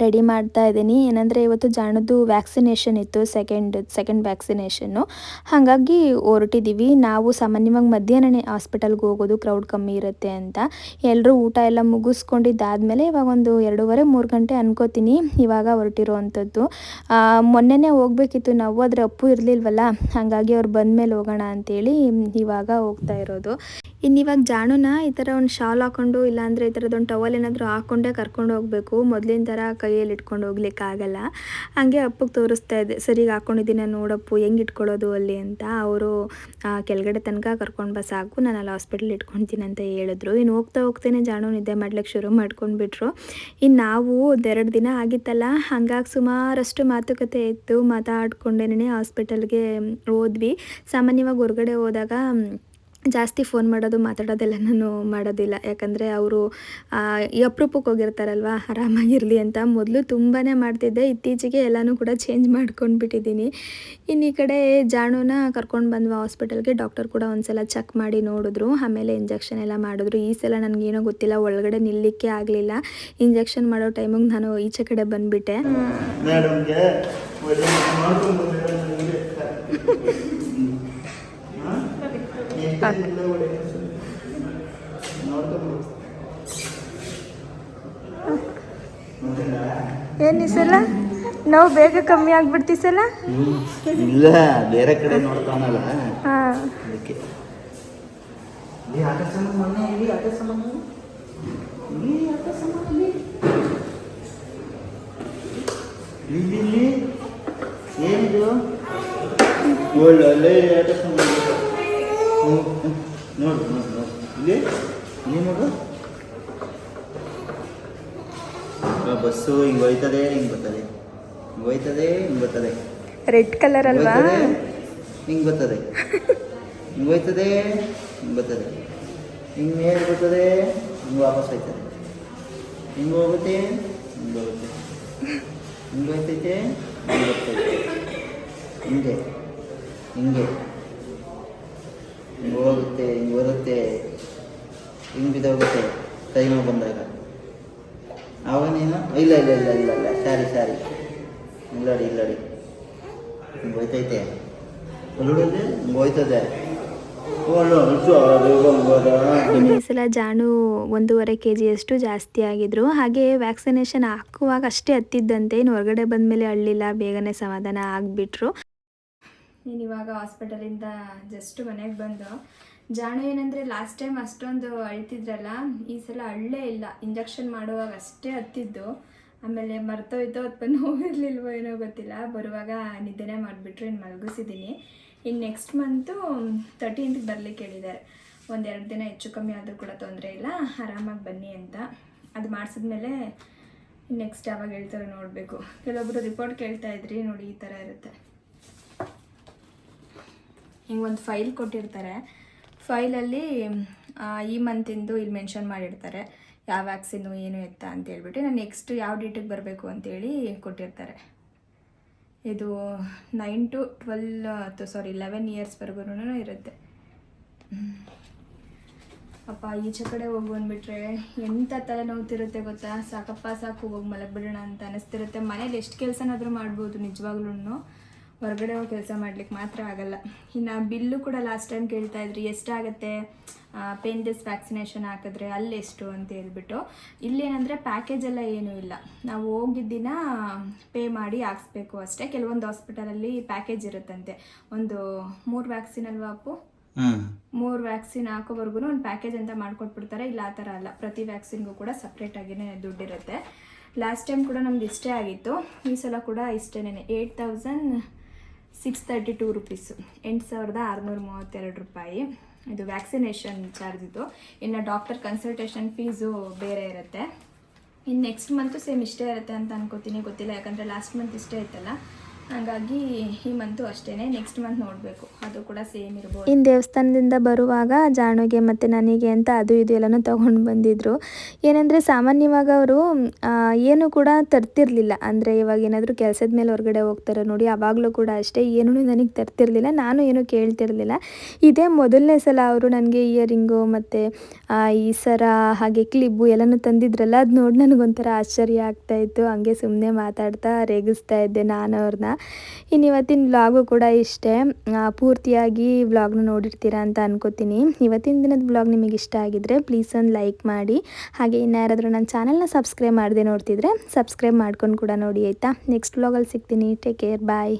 ರೆಡಿ ಮಾಡ್ತಾ ಇದ್ದೀನಿ. ಏನಂದರೆ ಇವತ್ತು ಜಾಣದ್ದು ವ್ಯಾಕ್ಸಿನೇಷನ್ ಇತ್ತು ಸೆಕೆಂಡ್ ಸೆಕೆಂಡ್ ವ್ಯಾಕ್ಸಿನೇಷನ್ನು. ಹಾಗಾಗಿ ಹೊರಟಿದ್ದೀವಿ. ನಾವು ಸಾಮಾನ್ಯವಾಗಿ ಮಧ್ಯಾಹ್ನನೇ ಹಾಸ್ಪಿಟಲ್ಗೆ ಹೋಗೋದು ಕ್ರೌಡ್ ಕಮ್ಮಿ ಇರುತ್ತೆ ಅಂತ. ಎಲ್ಲರೂ ಊಟ ಎಲ್ಲ ಮುಗಿಸ್ಕೊಂಡಿದ್ದಾದಮೇಲೆ ಇವಾಗ ಒಂದು ಎರಡೂವರೆ, ಮೂರು ಗಂಟೆ ಅನ್ಕೋತೀನಿ ಇವಾಗ ಹೊರಟಿರೋ ಅಂಥದ್ದು ಮೊನ್ನೆನೇ ಹೋಗಬೇಕಿತ್ತು ನಾವು, ಆದರೆ ಅಪ್ಪು ಇರಲಿಲ್ವಲ್ಲ, ಹಾಗಾಗಿ ಅವ್ರು ಬಂದಮೇಲೆ ಹೋಗೋಣ ಅಂತೇಳಿ ಇವಾಗ ಹೋಗ್ತಾ ಇರೋದು. ಇನ್ನು ಇವಾಗ ಜಾಣುನ ಈ ಥರ ಒಂದು ಶಾಲ್ ಹಾಕೊಂಡು, ಇಲ್ಲಾಂದರೆ ಈ ಥರದೊಂದು ಟವಲ್ ಏನಾದರೂ ಹಾಕ್ಕೊಂಡೇ ಕರ್ಕೊಂಡು ಹೋಗಬೇಕು. ಮೊದಲಿನ ಥರ ಕೈಯಲ್ಲಿ ಇಟ್ಕೊಂಡು ಹೋಗ್ಲಿಕ್ಕಾಗಲ್ಲ ಹಾಗೆ ಅಪ್ಪಗೆ ತೋರಿಸ್ತಾ ಇದ್ದೆ ಸರಿಗೆ ಹಾಕ್ಕೊಂಡಿದ್ದೀನ ನೋಡಪ್ಪು, ಹೆಂಗೆ ಇಟ್ಕೊಳ್ಳೋದು ಅಲ್ಲಿ? ಅಂತ. ಅವರು ಕೆಳಗಡೆ ತನಕ ಕರ್ಕೊಂಡು ಬಸ್ ಸಾಕು, ನಾನು ಅಲ್ಲಿ ಹಾಸ್ಪಿಟ್ಲ್ ಇಟ್ಕೊಳ್ತೀನಿ ಅಂತ ಹೇಳಿದ್ರು. ಇನ್ನು ಹೋಗ್ತಾ ಹೋಗ್ತೇನೆ ಜಾಣು ನಿದ್ದೆ ಮಾಡ್ಲಿಕ್ಕೆ ಶುರು ಮಾಡ್ಕೊಂಡ್ಬಿಟ್ರು. ಇನ್ನು ನಾವು ಒಂದೆರಡು ದಿನ ಆಗಿತ್ತಲ್ಲ, ಹಂಗಾಗಿ ಸುಮಾರಷ್ಟು ಮಾತುಕತೆ ಇತ್ತು. ಮಾತಾಡ್ಕೊಂಡೇನೆ ಹಾಸ್ಪಿಟಲ್ಗೆ ಹೋದ್ವಿ. ಸಾಮಾನ್ಯವಾಗಿ ಹೊರಗಡೆ ಹೋದಾಗ ಜಾಸ್ತಿ ಫೋನ್ ಮಾಡೋದು, ಮಾತಾಡೋದೆಲ್ಲ ನಾನು ಮಾಡೋದಿಲ್ಲ. ಯಾಕಂದರೆ ಅವರು ಅಪರೂಪಕ್ಕೆ ಹೋಗಿರ್ತಾರಲ್ವ, ಆರಾಮಾಗಿರಲಿ ಅಂತ ಮೊದಲು ತುಂಬಾ ಮಾಡ್ತಿದ್ದೆ. ಇತ್ತೀಚೆಗೆ ಎಲ್ಲನೂ ಕೂಡ ಚೇಂಜ್ ಮಾಡ್ಕೊಂಡು ಬಿಟ್ಟಿದ್ದೀನಿ ಇನ್ನು ಈ ಕಡೆ ಜಾಣೂನ ಕರ್ಕೊಂಡು ಬಂದ್ವ ಹಾಸ್ಪಿಟಲ್ಗೆ ಡಾಕ್ಟರ್ ಕೂಡ ಒಂದ್ಸಲ ಚೆಕ್ ಮಾಡಿ ನೋಡಿದ್ರು. ಆಮೇಲೆ ಇಂಜೆಕ್ಷನ್ ಎಲ್ಲ ಮಾಡಿದ್ರು. ಈ ಸಲ ನನಗೇನೋ ಗೊತ್ತಿಲ್ಲ, ಒಳಗಡೆ ನಿಲ್ಲಕ್ಕೆ ಆಗಲಿಲ್ಲ. ಇಂಜೆಕ್ಷನ್ ಮಾಡೋ ಟೈಮಿಗೆ ನಾನು ಈಚೆ ಕಡೆ ಬಂದುಬಿಟ್ಟೆ ಮೇಡಮ್ಗೆ ಒಳ್ಳೆ ಮಾಡ್ಕೊಂಡು ಬಂದಿರೋ ನನಗೆ. ಹಾ? ಒಳ್ಳೆ. ನೋಡಿಲ್ಲ? ಏನು ಸಲ? ನಾವು ಬೇಗ ಕಮ್ಮಿ ಆಗ್ಬಿಡ್ತೀವಿ ಸಲ. ಇಲ್ಲ ಬೇರೆ ಕಡೆ ನೋಡ್ತಾನಲ್ಲ. ಅದಕ್ಕೆ. ಇಲ್ಲಿ ಆಟ ಸಾಮಾನು ಮೊನ್ನೆ ನೋಡು ನೋಡು ನೋಡು. ಇಲ್ಲಿ? ಆ ಬಸ್ಸು ಹಿಂಗೆ ಹೋಯ್ತದೆ ಹಿಂಗೆ ಬರ್ತದೆ. ಹಿಂಗೆ ಹೋಯ್ತದೆ ಹಿಂಗೆ ಬರ್ತದೆ. ರೆಡ್ ಕಲರ್ ಅಲ್ವಾ? ಹಿಂಗೆ ಬರ್ತದೆ. ಹಿಂಗೆ ಹೋಯ್ತದೆ ಹಿಂಗೆ ಬರ್ತದೆ. ಹಿಂಗೆ ಮೇಲೆ ಬರ್ತದೆ ಹಿಂಗೆ ವಾಪಸ್ ಹೋಯ್ತದೆ. ಹಿಂಗೆ ಹೋಗುತ್ತೆ ಹಿಂಗೆ ಹೋಗುತ್ತೆ. ಹಿಂಗೆ ಹೋಯ್ತೈತೆ ಹಿಂಗೆ ಬರ್ತೈತೆ ಹಿಂಗೆ ಹಿಂಗೆ. ಹಿಂಗೆ ಹೋಗುತ್ತೆ ಹಿಂಗೆ ಬರುತ್ತೆ ಹಿಂಗೆ ಬಿದ್ದೋಗುತ್ತೆ ಟೈಮು ಬಂದಾಗ. ಆವಾಗ ನೀನು ಇಲ್ಲ ಇಲ್ಲ ಇಲ್ಲ ಇಲ್ಲ ಇಲ್ಲ ಸಾರಿ ಸಾರಿ ಇಲ್ಲಡಿ ಇಲ್ಲಡಿ ಹಿಂಗೆ ಹೋಯ್ತೈತೆ. ಅಲ್ಲೋಡಿದ್ರೆ ಹಿಂಗೆ ಹೋಯ್ತದೆ. ಸಲ ಜಾಣು ಒಂದೂವರೆ ಕೆ ಜಿಯಷ್ಟು ಜಾಸ್ತಿ ಆಗಿದ್ರು. ಹಾಗೆ ವ್ಯಾಕ್ಸಿನೇಷನ್ ಹಾಕುವಾಗ ಅಷ್ಟೇ ಹತ್ತಿದ್ದಂತೆ. ಇನ್ನು ಹೊರಗಡೆ ಬಂದಮೇಲೆ ಅಳ್ಳಿಲ್ಲ ಬೇಗನೆ ಸಮಾಧಾನ ಆಗಿಬಿಟ್ರು. ನೀನು ಇವಾಗ ಹಾಸ್ಪಿಟಲಿಂದ ಜಸ್ಟ್ ಮನೆಗೆ ಬಂದು ಜಾಣು ಏನಂದರೆ ಲಾಸ್ಟ್ ಟೈಮ್ ಅಷ್ಟೊಂದು ಅಳ್ತಿದ್ರಲ್ಲ, ಈ ಸಲ ಅಳ್ಳೇ ಇಲ್ಲ. ಇಂಜೆಕ್ಷನ್ ಮಾಡುವಾಗ ಅಷ್ಟೇ ಹತ್ತಿದ್ದು. ಆಮೇಲೆ ಮರ್ತೋಯ್ತೋ ಅಥವಾ ನೋವಿರ್ಲಿಲ್ವೋ ಏನೋ ಗೊತ್ತಿಲ್ಲ. ಬರುವಾಗ ನಿದ್ದೆನೇ ಮಾಡಿಬಿಟ್ರೆ ಇನ್ನು ಮಲಗಿಸಿದ್ದೀನಿ ಇನ್ನು ನೆಕ್ಸ್ಟ್ ಮಂತು ತರ್ಟೀನ್ತ್ಗೆ ಬರಲಿಕ್ಕೆ ಹೇಳಿದ್ದಾರೆ ಒಂದೆರಡು ದಿನ ಹೆಚ್ಚು ಕಮ್ಮಿ ಆದರೂ ಕೂಡ ತೊಂದರೆ ಇಲ್ಲ. ಆರಾಮಾಗಿ ಬನ್ನಿ ಅಂತ. ಅದು ಮಾಡಿಸಿದ್ಮೇಲೆ ನೆಕ್ಸ್ಟ್ ಯಾವಾಗ ಹೇಳ್ತಾರೋ ನೋಡಬೇಕು. ಕೆಲವೊಬ್ಬರು ರಿಪೋರ್ಟ್ ಕೇಳ್ತಾ ಇದ್ರಿ, ನೋಡಿ ಈ ಥರ ಇರುತ್ತೆ. ಹಿಂಗೆ ಒಂದು ಫೈಲ್ ಕೊಟ್ಟಿರ್ತಾರೆ. ಫೈಲಲ್ಲಿ ಈ ಮಂತಿಂದು ಇಲ್ಲಿ ಮೆನ್ಷನ್ ಮಾಡಿರ್ತಾರೆ, ಯಾವ ವ್ಯಾಕ್ಸಿನ್ನು ಏನು ಎತ್ತ ಅಂತ ಹೇಳ್ಬಿಟ್ಟು. ನಾನು ನೆಕ್ಸ್ಟ್ ಯಾವ ಡೇಟಿಗೆ ಬರಬೇಕು ಅಂತೇಳಿ ಕೊಟ್ಟಿರ್ತಾರೆ. ಇದು ನೈನ್ ಟು ಟ್ವೆಲ್ ಅಥವಾ ಸಾರಿ ಲೆವೆನ್ ಇಯರ್ಸ್ವರೆಗೂ ಇರುತ್ತೆ. ಅಪ್ಪ, ಈಚೆ ಕಡೆ ಹೋಗು ಅಂದ್ಬಿಟ್ರೆ ಎಂಥ ತಲೆನೋವ್ತಿರುತ್ತೆ ಗೊತ್ತಾ? ಸಾಕಪ್ಪ, ಸಾಕು, ಹೋಗಿ ಮಲಗಿಬಿಡೋಣ ಅಂತ ಅನಿಸ್ತಿರುತ್ತೆ. ಮನೇಲಿ ಎಷ್ಟು ಕೆಲಸನಾದರೂ ಮಾಡ್ಬೋದು ನಿಜವಾಗ್ಲೂ ಹೊರಗಡೆ ಹೋಗಿ ಕೆಲಸ ಮಾಡ್ಲಿಕ್ಕೆ ಮಾತ್ರ ಆಗಲ್ಲ. ಇನ್ನು ಬಿಲ್ಲು ಕೂಡ ಲಾಸ್ಟ್ ಟೈಮ್ ಕೇಳ್ತಾ ಇದ್ರಿ ಎಷ್ಟಾಗುತ್ತೆ? ಪೇನ್ ದಿಸ್ ವ್ಯಾಕ್ಸಿನೇಷನ್ ಹಾಕಿದ್ರೆ ಅಲ್ಲೆಷ್ಟು ಅಂತ ಹೇಳ್ಬಿಟ್ಟು. ಇಲ್ಲೇನಂದರೆ ಪ್ಯಾಕೇಜ್ ಎಲ್ಲ ಏನೂ ಇಲ್ಲ. ನಾವು ಹೋಗಿದ್ದಿನ ಪೇ ಮಾಡಿ ಹಾಕ್ಸ್ಬೇಕು ಅಷ್ಟೇ. ಕೆಲವೊಂದು ಹಾಸ್ಪಿಟಲಲ್ಲಿ ಪ್ಯಾಕೇಜ್ ಇರುತ್ತಂತೆ. ಒಂದು ಮೂರು ವ್ಯಾಕ್ಸಿನ್ ಅಲ್ವಾ ಅಪ್ಪು? ಮೂರು ವ್ಯಾಕ್ಸಿನ್ ಹಾಕೋವರೆಗೂ ಒಂದು ಪ್ಯಾಕೇಜ್ ಅಂತ ಮಾಡ್ಕೊಟ್ಬಿಡ್ತಾರೆ. ಇಲ್ಲ ಆ ಥರ ಅಲ್ಲ. ಪ್ರತಿ ವ್ಯಾಕ್ಸಿನ್ಗೂ ಕೂಡ ಸಪ್ರೇಟಾಗಿಯೇ ದುಡ್ಡಿರುತ್ತೆ. ಲಾಸ್ಟ್ ಟೈಮ್ ಕೂಡ ನಮ್ದು ಇಷ್ಟೇ ಆಗಿತ್ತು. ಈ ಸಲ ಕೂಡ ಇಷ್ಟೇನೆ eight thousand six thirty two rupees ಎಂಟು ಸಾವಿರದ ಆರುನೂರ ಮೂವತ್ತೆರಡು ರೂಪಾಯಿ. ಇದು ವ್ಯಾಕ್ಸಿನೇಷನ್ ಚಾರ್ಜ್ ಇದು. ಇನ್ನು ಡಾಕ್ಟರ್ ಕನ್ಸಲ್ಟೇಷನ್ ಫೀಸು ಬೇರೆ ಇರುತ್ತೆ. ಇನ್ನು ನೆಕ್ಸ್ಟ್ ಮಂತು ಸೇಮ್ ಇಷ್ಟೇ ಇರುತ್ತೆ ಅಂತ ಅನ್ಕೋತೀನಿ. ಗೊತ್ತಿಲ್ಲ, ಯಾಕಂದರೆ ಲಾಸ್ಟ್ ಮಂತ್ ಇಷ್ಟೇ ಇತ್ತಲ್ಲ. ಹಾಗಾಗಿ ಈ ಮಂತು ಅಷ್ಟೇ ನೆಕ್ಸ್ಟ್ ಮಂತ್ ನೋಡಬೇಕು. ಅದು ಕೂಡ ಸೇಮ್ ಇರ್ಬೋದು. ಇನ್ನು ದೇವಸ್ಥಾನದಿಂದ ಬರುವಾಗ ಜಾಣುಗೆ ಮತ್ತು ನನಗೆ ಅಂತ ಅದು ಇದು ಎಲ್ಲನೂ ತೊಗೊಂಡು ಬಂದಿದ್ರು. ಏನಂದರೆ ಸಾಮಾನ್ಯವಾಗಿ ಅವರು ಏನು ಕೂಡ ತರ್ತಿರ್ಲಿಲ್ಲ. ಅಂದರೆ ಇವಾಗ ಏನಾದರೂ ಕೆಲಸದ ಮೇಲೆ ಹೊರಗಡೆ ಹೋಗ್ತಾರೆ ನೋಡಿ ಆವಾಗಲೂ ಕೂಡ ಅಷ್ಟೇ ಏನೂ ನನಗೆ ತರ್ತಿರ್ಲಿಲ್ಲ. ನಾನು ಏನು ಕೇಳ್ತಿರ್ಲಿಲ್ಲ. ಇದೇ ಮೊದಲನೇ ಸಲ ಅವರು ನನಗೆ ಇಯರಿಂಗು ಮತ್ತು ಈ ಸರ, ಹಾಗೆ ಕ್ಲಿಬ್ಬು ಎಲ್ಲನೂ ತಂದಿದ್ರಲ್ಲ, ಅದು ನೋಡಿ ನನಗೊಂಥರ ಆಶ್ಚರ್ಯ ಆಗ್ತಾಯಿತ್ತು ಹಂಗೆ ಸುಮ್ಮನೆ ಮಾತಾಡ್ತಾ ರೇಗಿಸ್ತಾ ಇದ್ದೆ ನಾನು ಅವ್ರನ್ನ ಇನ್ನು ಇವತ್ತಿನ ವ್ಲಾಗು ಕೂಡ ಇಷ್ಟೇ. ಪೂರ್ತಿಯಾಗಿ ವ್ಲಾಗ್ನ ನೋಡಿರ್ತೀರಾ ಅಂತ ಅನ್ಕೋತೀನಿ. ಇವತ್ತಿನ ದಿನದ ವ್ಲಾಗ್ ನಿಮಗೆ ಇಷ್ಟ ಆಗಿದ್ರೆ ಪ್ಲೀಸ್ ಒಂದು ಲೈಕ್ ಮಾಡಿ. ಹಾಗೆ ಇನ್ನು ಯಾರಾದರೂ ನನ್ನ ಚಾನಲ್ನ ಸಬ್ಸ್ಕ್ರೈಬ್ ಮಾಡದೆ ನೋಡ್ತಿದ್ರೆ ಸಬ್ಸ್ಕ್ರೈಬ್ ಮಾಡ್ಕೊಂಡು ಕೂಡ ನೋಡಿ, ಆಯಿತಾ? ನೆಕ್ಸ್ಟ್ ವ್ಲಾಗಲ್ಲಿ ಸಿಗ್ತೀನಿ. Take care bye